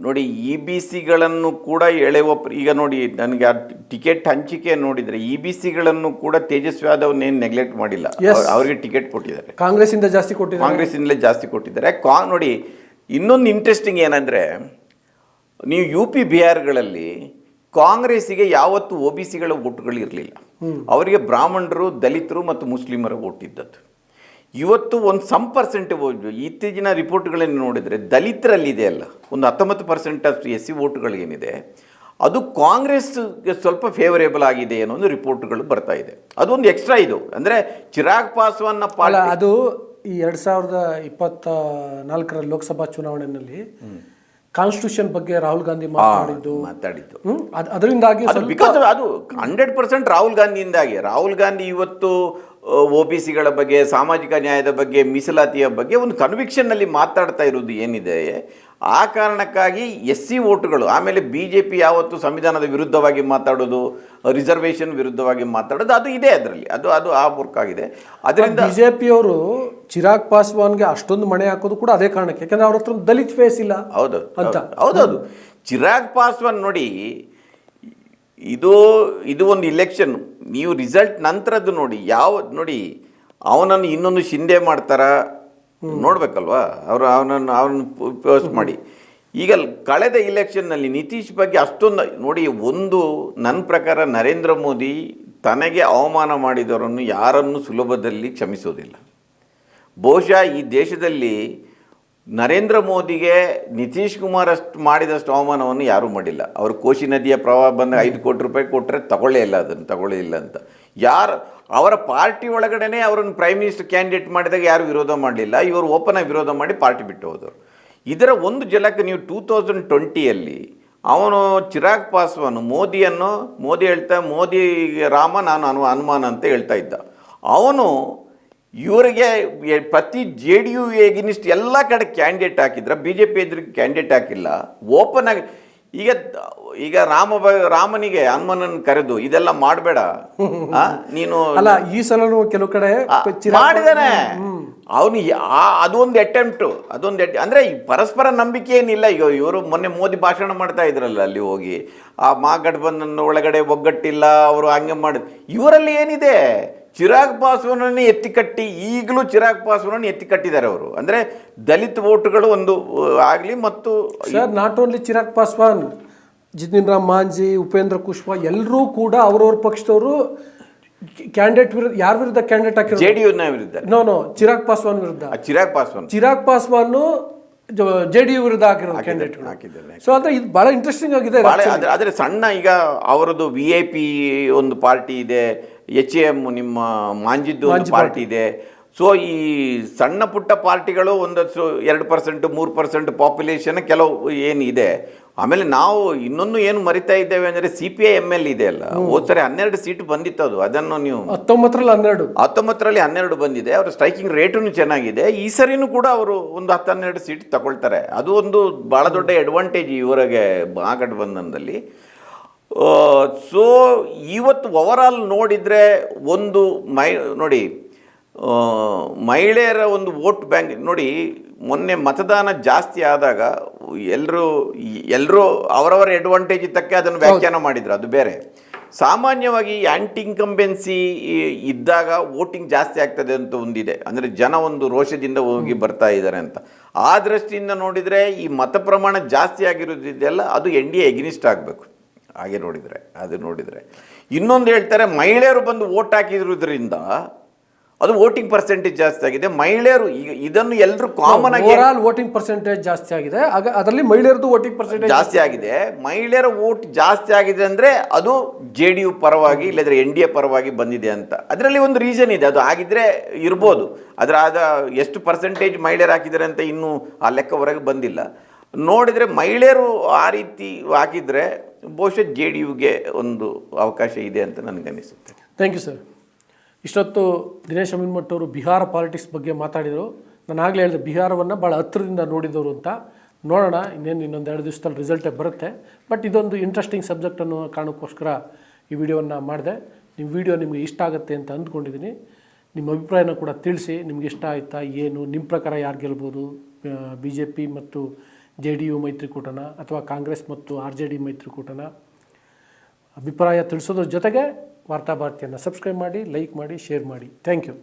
ನೋಡಿ ಇ ಬಿ ಸಿಗಳನ್ನು ಕೂಡ ಎಳೆಯುವ ಈಗ ನೋಡಿ ನನಗೆ ಆ ಟಿಕೆಟ್ ಹಂಚಿಕೆ ನೋಡಿದರೆ ಇ ಬಿ ಸಿಗಳನ್ನು ಕೂಡ ತೇಜಸ್ವಿ ಯಾದವ್ನೇನು ನೆಗ್ಲೆಕ್ಟ್ ಮಾಡಿಲ್ಲ. ಅವರಿಗೆ ಅವ್ರ್- ಟಿಕೆಟ್ ಕೊಟ್ಟಿದ್ದಾರೆ. ಕಾಂಗ್ರೆಸ್ಸಿಂದ ಜಾಸ್ತಿ ಕೊಟ್ಟಿದ್ದಾರೆ. ಕಾಂಗ್ರೆಸ್ಸಿಂದಲೇ ಜಾಸ್ತಿ ಕೊಟ್ಟಿದ್ದಾರೆ. ಕಾ ನೋಡಿ ಇನ್ನೊಂದು ಇಂಟ್ರೆಸ್ಟಿಂಗ್ ಏನಂದರೆ ನೀವು ಯು ಪಿ ಬಿಹಾರ್ಗಳಲ್ಲಿ ಕಾಂಗ್ರೆಸ್ಸಿಗೆ ಯಾವತ್ತೂ ಒ ಬಿ ಸಿಗಳ ಓಟುಗಳು ಇರಲಿಲ್ಲ. ಅವರಿಗೆ ಬ್ರಾಹ್ಮಣರು ದಲಿತರು ಮತ್ತು ಮುಸ್ಲಿಮರ ಓಟ್ ಇದ್ದದ್ದು. ಇವತ್ತು ಒಂದು ಸಮ್ ಪರ್ಸೆಂಟ್ ಇತ್ತೀಚಿನ ರಿಪೋರ್ಟ್ಗಳನ್ನು ನೋಡಿದರೆ ದಲಿತರಲ್ಲಿ ಇದೆ ಅಲ್ಲ. ಒಂದು ಹತ್ತೊಂಬತ್ತು ಪರ್ಸೆಂಟ್ ಅಷ್ಟು ಎಸ್ ಸಿ ಓಟುಗಳಿಗೇನಿದೆ ಅದು ಕಾಂಗ್ರೆಸ್ಗೆ ಸ್ವಲ್ಪ ಫೇವರೇಬಲ್ ಆಗಿದೆ ಅನ್ನೋ ಒಂದು ರಿಪೋರ್ಟ್ಗಳು ಬರ್ತಾ ಇದೆ. ಅದೊಂದು ಎಕ್ಸ್ಟ್ರಾ ಇದು. ಅಂದರೆ ಚಿರಾಗ್ ಪಾಸ್ವಾನ್ನ ಪಾಲ ಅದು ಈ ಎರಡು ಸಾವಿರದ ಇಪ್ಪತ್ತ ನಾಲ್ಕರ ಲೋಕಸಭಾ ಚುನಾವಣೆಯಲ್ಲಿ ಕಾನ್ಸ್ಟಿಟ್ಯೂಷನ್ ಬಗ್ಗೆ ರಾಹುಲ್ ಗಾಂಧಿ ಮಾತಾಡಿದ್ದು. ಮಾತಾಡಿದ್ದು ಅದರಿಂದಾಗಿ ಅದು ಬಿಕಾಸ್ ಅದು ಹಂಡ್ರೆಡ್ ಪರ್ಸೆಂಟ್ ರಾಹುಲ್ ಗಾಂಧಿಯಿಂದಾಗಿ. ರಾಹುಲ್ ಗಾಂಧಿ ಇವತ್ತು ಒ ಬಿ ಸಿಗಳ ಬಗ್ಗೆ ಸಾಮಾಜಿಕ ನ್ಯಾಯದ ಬಗ್ಗೆ ಮೀಸಲಾತಿಯ ಬಗ್ಗೆ ಒಂದು ಕನ್ವಿಕ್ಷನ್ನಲ್ಲಿ ಮಾತಾಡ್ತಾ ಇರೋದು ಏನಿದೆ ಆ ಕಾರಣಕ್ಕಾಗಿ ಎಸ್ ಸಿ ಓಟುಗಳು ಆಮೇಲೆ ಬಿ ಜೆ ಪಿ ಯಾವತ್ತು ಸಂವಿಧಾನದ ವಿರುದ್ಧವಾಗಿ ಮಾತಾಡೋದು ರಿಸರ್ವೇಷನ್ ವಿರುದ್ಧವಾಗಿ ಮಾತಾಡೋದು ಅದು ಇದೆ ಅದರಲ್ಲಿ. ಅದು ಅದು ಆ ವರ್ಕ್ ಆಗಿದೆ. ಅದರಿಂದ ಪಿಯವರು ಚಿರಾಗ್ ಪಾಸ್ವಾನ್ಗೆ ಅಷ್ಟೊಂದು ಮಣೆ ಹಾಕೋದು ಕೂಡ ಅದೇ ಕಾರಣಕ್ಕೆ. ಯಾಕಂದ್ರೆ ಅವ್ರ ಹತ್ರ ಒಂದು ದಲಿತ್ ಫೇಸ್ ಇಲ್ಲ ಹೌದು ಅಂತ. ಹೌದೌದು ಚಿರಾಗ್ ಪಾಸ್ವಾನ್ ನೋಡಿ ಇದು ಇದು ಒಂದು ಇಲೆಕ್ಷನ್ ನೀವು ರಿಸಲ್ಟ್ ನಂತರದ್ದು ನೋಡಿ ಯಾವ ನೋಡಿ ಅವನನ್ನು ಇನ್ನೊಂದು ಶಿಂದೆ ಮಾಡ್ತಾರ ನೋಡ್ಬೇಕಲ್ವಾ? ಅವರು ಅವನನ್ನು ಅವನನ್ನು ಪೋಸ್ಟ್ ಮಾಡಿ. ಈಗ ಕಳೆದ ಇಲೆಕ್ಷನ್ನಲ್ಲಿ ನಿತೀಶ್ ಬಗ್ಗೆ ಅಷ್ಟೊಂದು ನೋಡಿ ಒಂದು ನನ್ನ ಪ್ರಕಾರ ನರೇಂದ್ರ ಮೋದಿ ತನಗೆ ಅವಮಾನ ಮಾಡಿದವರನ್ನು ಯಾರನ್ನು ಸುಲಭದಲ್ಲಿ ಕ್ಷಮಿಸೋದಿಲ್ಲ. ಬಹುಶಃ ಈ ದೇಶದಲ್ಲಿ ನರೇಂದ್ರ ಮೋದಿಗೆ ನಿತೀಶ್ ಕುಮಾರ್ ಅಷ್ಟು ಮಾಡಿದಷ್ಟು ಅವಮಾನವನ್ನು ಯಾರೂ ಮಾಡಿಲ್ಲ. ಅವರು ಕೋಶಿ ನದಿಯ ಪ್ರವಾಹ ಬಂದ ಐದು ಕೋಟಿ ರೂಪಾಯಿ ಕೊಟ್ಟರೆ ತಗೊಳ್ಳೇ ಇಲ್ಲ ಅದನ್ನು ತಗೊಳ್ಳೇ ಇಲ್ಲ ಅಂತ. ಯಾರು ಅವರ ಪಾರ್ಟಿ ಒಳಗಡೆನೆ ಅವರನ್ನು ಪ್ರೈಮ್ ಮಿನಿಸ್ಟರ್ ಕ್ಯಾಂಡಿಡೇಟ್ ಮಾಡಿದಾಗ ಯಾರು ವಿರೋಧ ಮಾಡಲಿಲ್ಲ. ಇವರು ಓಪನ್ ಆಗಿ ವಿರೋಧ ಮಾಡಿ ಪಾರ್ಟಿ ಬಿಟ್ಟು ಹೋದರು ಇದರ ಒಂದು ಜಲಕ್ಕೆ ನೀವು ಟೂ ತೌಸಂಡ್ ಟ್ವೆಂಟಿಯಲ್ಲಿ ಅವನು ಚಿರಾಗ್ ಪಾಸ್ವಾನ್ ಮೋದಿಯನ್ನು ಮೋದಿ ಹೇಳ್ತಾ ಮೋದಿ ರಾಮ ನಾನು ಅನು ಹನುಮಾನ್ ಅಂತ ಹೇಳ್ತಾ ಇದ್ದ. ಅವನು ಇವರಿಗೆ ಪ್ರತಿ ಜೆ ಡಿ ಯು ಎಗಿನಿಸ್ಟ್ ಎಲ್ಲ ಕಡೆ ಕ್ಯಾಂಡಿಡೇಟ್ ಹಾಕಿದ್ರೆ ಬಿ ಜೆ ಪಿ ಎದುರಿಗೆ ಕ್ಯಾಂಡಿಡೇಟ್ ಹಾಕಿಲ್ಲ. ಓಪನ್ ಆಗಿ ಈಗ ಈಗ ರಾಮ ರಾಮನಿಗೆ ಹನುಮನನ್ನು ಕರೆದು ಇದೆಲ್ಲ ಮಾಡಬೇಡ. ನೀನು ಅಲ್ಲ ಈ ಸಲನೂ ಕೆಲವು ಕಡೆ ಮಾಡಿದಾನೆ. ಅವನು ಅದೊಂದು ಅಟೆಂಪ್ಟ್ ಅದೊಂದು ಅಂದ್ರೆ ಪರಸ್ಪರ ನಂಬಿಕೆ ಏನಿಲ್ಲ. ಈಗ ಇವರು ಮೊನ್ನೆ ಮೋದಿ ಭಾಷಣ ಮಾಡ್ತಾ ಇದ್ರಲ್ಲ ಅಲ್ಲಿ ಹೋಗಿ. ಆ ಮಹಾಗಠಬಂಧನ ಒಳಗಡೆ ಒಗ್ಗಟ್ಟಿಲ್ಲ ಅವರು ಹಂಗೆ ಮಾಡಿದ್ರು ಇವರಲ್ಲಿ ಏನಿದೆ? ಚಿರಾಗ್ ಪಾಸ್ವಾನನ್ನು ಎತ್ತಿ ಕಟ್ಟಿ ಈಗಲೂ ಚಿರಾಗ್ ಪಾಸ್ವಾನನ್ನು ಎತ್ತಿ ಕಟ್ಟಿದ್ದಾರೆ ಅವರು. ಅಂದರೆ ದಲಿತ ವೋಟುಗಳು ಒಂದು ಆಗಲಿ ಮತ್ತು sir not only Chirag Paswan Jitan Ram Manjhi Upendra Kushwaha ಎಲ್ಲರೂ ಕೂಡ ಅವರವ್ರ ಪಕ್ಷದವರು ಕ್ಯಾಂಡಿಡೇಟ್ ವಿರುದ್ಧ ಯಾರ ವಿರುದ್ಧ ಕ್ಯಾಂಡಿಡೇಟ್ ಹಾಕಿರೋ ಜೆ ಡಿ ಯುನ ವಿರುದ್ಧ. ನೋ ನೋ ಚಿರಾಗ್ ಪಾಸ್ವಾನ್ ವಿರುದ್ಧ. Chirag Paswan Chirag Paswan J D U ವಿರುದ್ಧ ಹಾಕಿರೋ ಕ್ಯಾಂಡಿಡೇಟ್ ಹಾಕಿದ್ದಾರೆ ಸೊ ಅಂದ್ರೆ ಇದು ಬಹಳ ಇಂಟ್ರೆಸ್ಟಿಂಗ್ ಆಗಿದೆ ಆದರೆ ಸಣ್ಣ ಈಗ ಅವರದ್ದು ವಿ ಐ ಪಿ ಒಂದು ಪಾರ್ಟಿ ಇದೆ ಎಚ್ ಎ ಎಂ ನಿಮ್ಮ ಮಾಂಜಿದ್ದು ಒಂದು ಪಾರ್ಟಿ ಇದೆ. ಸೊ ಈ ಸಣ್ಣ ಪುಟ್ಟ ಪಾರ್ಟಿಗಳು ಒಂದಷ್ಟು ಎರಡು ಪರ್ಸೆಂಟ್ ಮೂರು ಪರ್ಸೆಂಟ್ ಪಾಪ್ಯುಲೇಷನ್ ಕೆಲವು ಏನಿದೆ ಆಮೇಲೆ ನಾವು ಇನ್ನೊಂದು ಏನು ಮರಿತಾ ಇದ್ದೇವೆ ಅಂದರೆ C P I M L ಇದೆ ಅಲ್ಲ. ಹೋದ್ಸರಿ ಹನ್ನೆರಡು ಸೀಟ್ ಬಂದಿತ್ತು ಅದು. ಅದನ್ನು ನೀವು ಹತ್ತೊಂಬತ್ತರಲ್ಲಿ ಹನ್ನೆರಡು. ಹತ್ತೊಂಬತ್ತರಲ್ಲಿ ಹನ್ನೆರಡು ಬಂದಿದೆ. ಅವರ ಸ್ಟ್ರೈಕಿಂಗ್ ರೇಟೂ ಚೆನ್ನಾಗಿದೆ. ಈ ಸರಿನೂ ಕೂಡ ಅವರು ಒಂದು ಹತ್ತು ಹನ್ನೆರಡು ಸೀಟ್ ತಗೊಳ್ತಾರೆ. ಅದು ಒಂದು ಭಾಳ ದೊಡ್ಡ ಅಡ್ವಾಂಟೇಜ್ ಇವರಿಗೆ ಮಹಾಗಠಬಂಧನದಲ್ಲಿ ಸೊ ಇವತ್ತು ಓವರಾಲ್ ನೋಡಿದರೆ ಒಂದು ಮೈ ನೋಡಿ ಮಹಿಳೆಯರ ಒಂದು ವೋಟ್ ಬ್ಯಾಂಕ್ ನೋಡಿ ಮೊನ್ನೆ ಮತದಾನ ಜಾಸ್ತಿ ಆದಾಗ ಎಲ್ಲರೂ ಎಲ್ಲರೂ ಅವರವರ ಅಡ್ವಾಂಟೇಜ್ ಇದ್ದಕ್ಕೆ ಅದನ್ನು ವ್ಯಾಖ್ಯಾನ ಮಾಡಿದರು ಅದು ಬೇರೆ. ಸಾಮಾನ್ಯವಾಗಿ ಆ್ಯಂಟಿ ಇನ್ಕಂಬೆನ್ಸಿ ಇದ್ದಾಗ ವೋಟಿಂಗ್ ಜಾಸ್ತಿ ಆಗ್ತದೆ ಅಂತ ಒಂದಿದೆ. ಅಂದರೆ ಜನ ಒಂದು ರೋಷದಿಂದ ಹೋಗಿ ಬರ್ತಾ ಇದ್ದಾರೆ ಅಂತ. ಆ ದೃಷ್ಟಿಯಿಂದ ನೋಡಿದರೆ ಈ ಮತ ಪ್ರಮಾಣ ಜಾಸ್ತಿ ಆಗಿರೋದಿದೆಯಲ್ಲ ಅದು ಎನ್ ಡಿ ಎಗ್ನಿಸ್ಟ್ ಆಗಬೇಕು. ಹಾಗೆ ನೋಡಿದರೆ ಅದು ನೋಡಿದರೆ. ಇನ್ನೊಂದು ಹೇಳ್ತಾರೆ ಮಹಿಳೆಯರು ಬಂದು ವೋಟ್ ಹಾಕಿದ್ರಿಂದ ಅದು ವೋಟಿಂಗ್ ಪರ್ಸೆಂಟೇಜ್ ಜಾಸ್ತಿ ಆಗಿದೆ. ಮಹಿಳೆಯರು ಈಗ ಇದನ್ನು ಎಲ್ಲರೂ ಕಾಮನ್ ಆಗಿ ವೋಟಿಂಗ್ ಪರ್ಸೆಂಟೇಜ್ ಜಾಸ್ತಿ ಆಗಿದೆ. ಆಗ ಅದರಲ್ಲಿ ಮಹಿಳೆಯರದು ವೋಟಿಂಗ್ ಪರ್ಸೆಂಟೇಜ್ ಜಾಸ್ತಿ ಆಗಿದೆ. ಮಹಿಳೆಯರ ವೋಟ್ ಜಾಸ್ತಿ ಆಗಿದೆ ಅಂದರೆ ಅದು ಜೆ ಡಿ ಯು ಪರವಾಗಿ ಇಲ್ಲದ್ರೆ ಎನ್ ಡಿ ಎ ಪರವಾಗಿ ಬಂದಿದೆ ಅಂತ. ಅದರಲ್ಲಿ ಒಂದು ರೀಸನ್ ಇದೆ. ಅದು ಆಗಿದ್ರೆ ಇರ್ಬೋದು. ಅದರ ಆದ ಎಷ್ಟು ಪರ್ಸೆಂಟೇಜ್ ಮಹಿಳೆಯರು ಹಾಕಿದ್ದಾರೆ ಅಂತ ಇನ್ನೂ ಆ ಲೆಕ್ಕವರೆಗೆ ಹೊರಗೆ ಬಂದಿಲ್ಲ. ನೋಡಿದರೆ ಮಹಿಳೆಯರು ಆ ರೀತಿ ಹಾಕಿದರೆ ಬಹುಶಃ ಜೆ ಡಿ ಯುಗೆ ಒಂದು ಅವಕಾಶ ಇದೆ ಅಂತ ನನಗನ್ನಿಸುತ್ತೆ. ಥ್ಯಾಂಕ್ ಯು ಸರ್ ಇಷ್ಟೊತ್ತು ದಿನೇಶ್ ಅಮೀನ್ಮಠ್ ಅವರು ಬಿಹಾರ ಪಾಲಿಟಿಕ್ಸ್ ಬಗ್ಗೆ ಮಾತಾಡಿದರು. ನಾನು ಆಗಲೇ ಹೇಳಿದೆ, ಬಿಹಾರವನ್ನು ಭಾಳ ಹತ್ತಿರದಿಂದ ನೋಡಿದವರು ಅಂತ. ನೋಡೋಣ, ಇನ್ನೇನು ಇನ್ನೊಂದು ಎರಡು ದಿವಸದಲ್ಲಿ ರಿಸಲ್ಟೇ ಬರುತ್ತೆ. ಬಟ್ ಇದೊಂದು ಇಂಟ್ರೆಸ್ಟಿಂಗ್ ಸಬ್ಜೆಕ್ಟ್ ಅನ್ನೋ ಕಾರಣಕ್ಕೋಸ್ಕರ ಈ ವಿಡಿಯೋವನ್ನು ಮಾಡಿದೆ. ನಿಮ್ಮ ವಿಡಿಯೋ ನಿಮಗೆ ಇಷ್ಟ ಆಗುತ್ತೆ ಅಂತ ಅಂದ್ಕೊಂಡಿದ್ದೀನಿ ನಿಮ್ಮ ಅಭಿಪ್ರಾಯನ ಕೂಡ ತಿಳಿಸಿ, ನಿಮ್ಗೆ ಇಷ್ಟ ಆಯಿತಾ, ಏನು ನಿಮ್ಮ ಪ್ರಕಾರ ಯಾರು ಗೆಲ್ಬೋದು? ಬಿ ಜೆ ಪಿ ಮತ್ತು ಜೆ ಡಿ ಯು ಮೈತ್ರಿಕೂಟನ ಅಥವಾ ಕಾಂಗ್ರೆಸ್ ಮತ್ತು ಆರ್ ಜೆ ಡಿ ಮೈತ್ರಿಕೂಟನ ಅಭಿಪ್ರಾಯ ತಿಳಿಸೋದ್ರ ಜೊತೆಗೆ ವಾರ್ತಾಭಾರತಿಯನ್ನು ಸಬ್ಸ್ಕ್ರೈಬ್ ಮಾಡಿ ಲೈಕ್ ಮಾಡಿ ಶೇರ್ ಮಾಡಿ. Thank you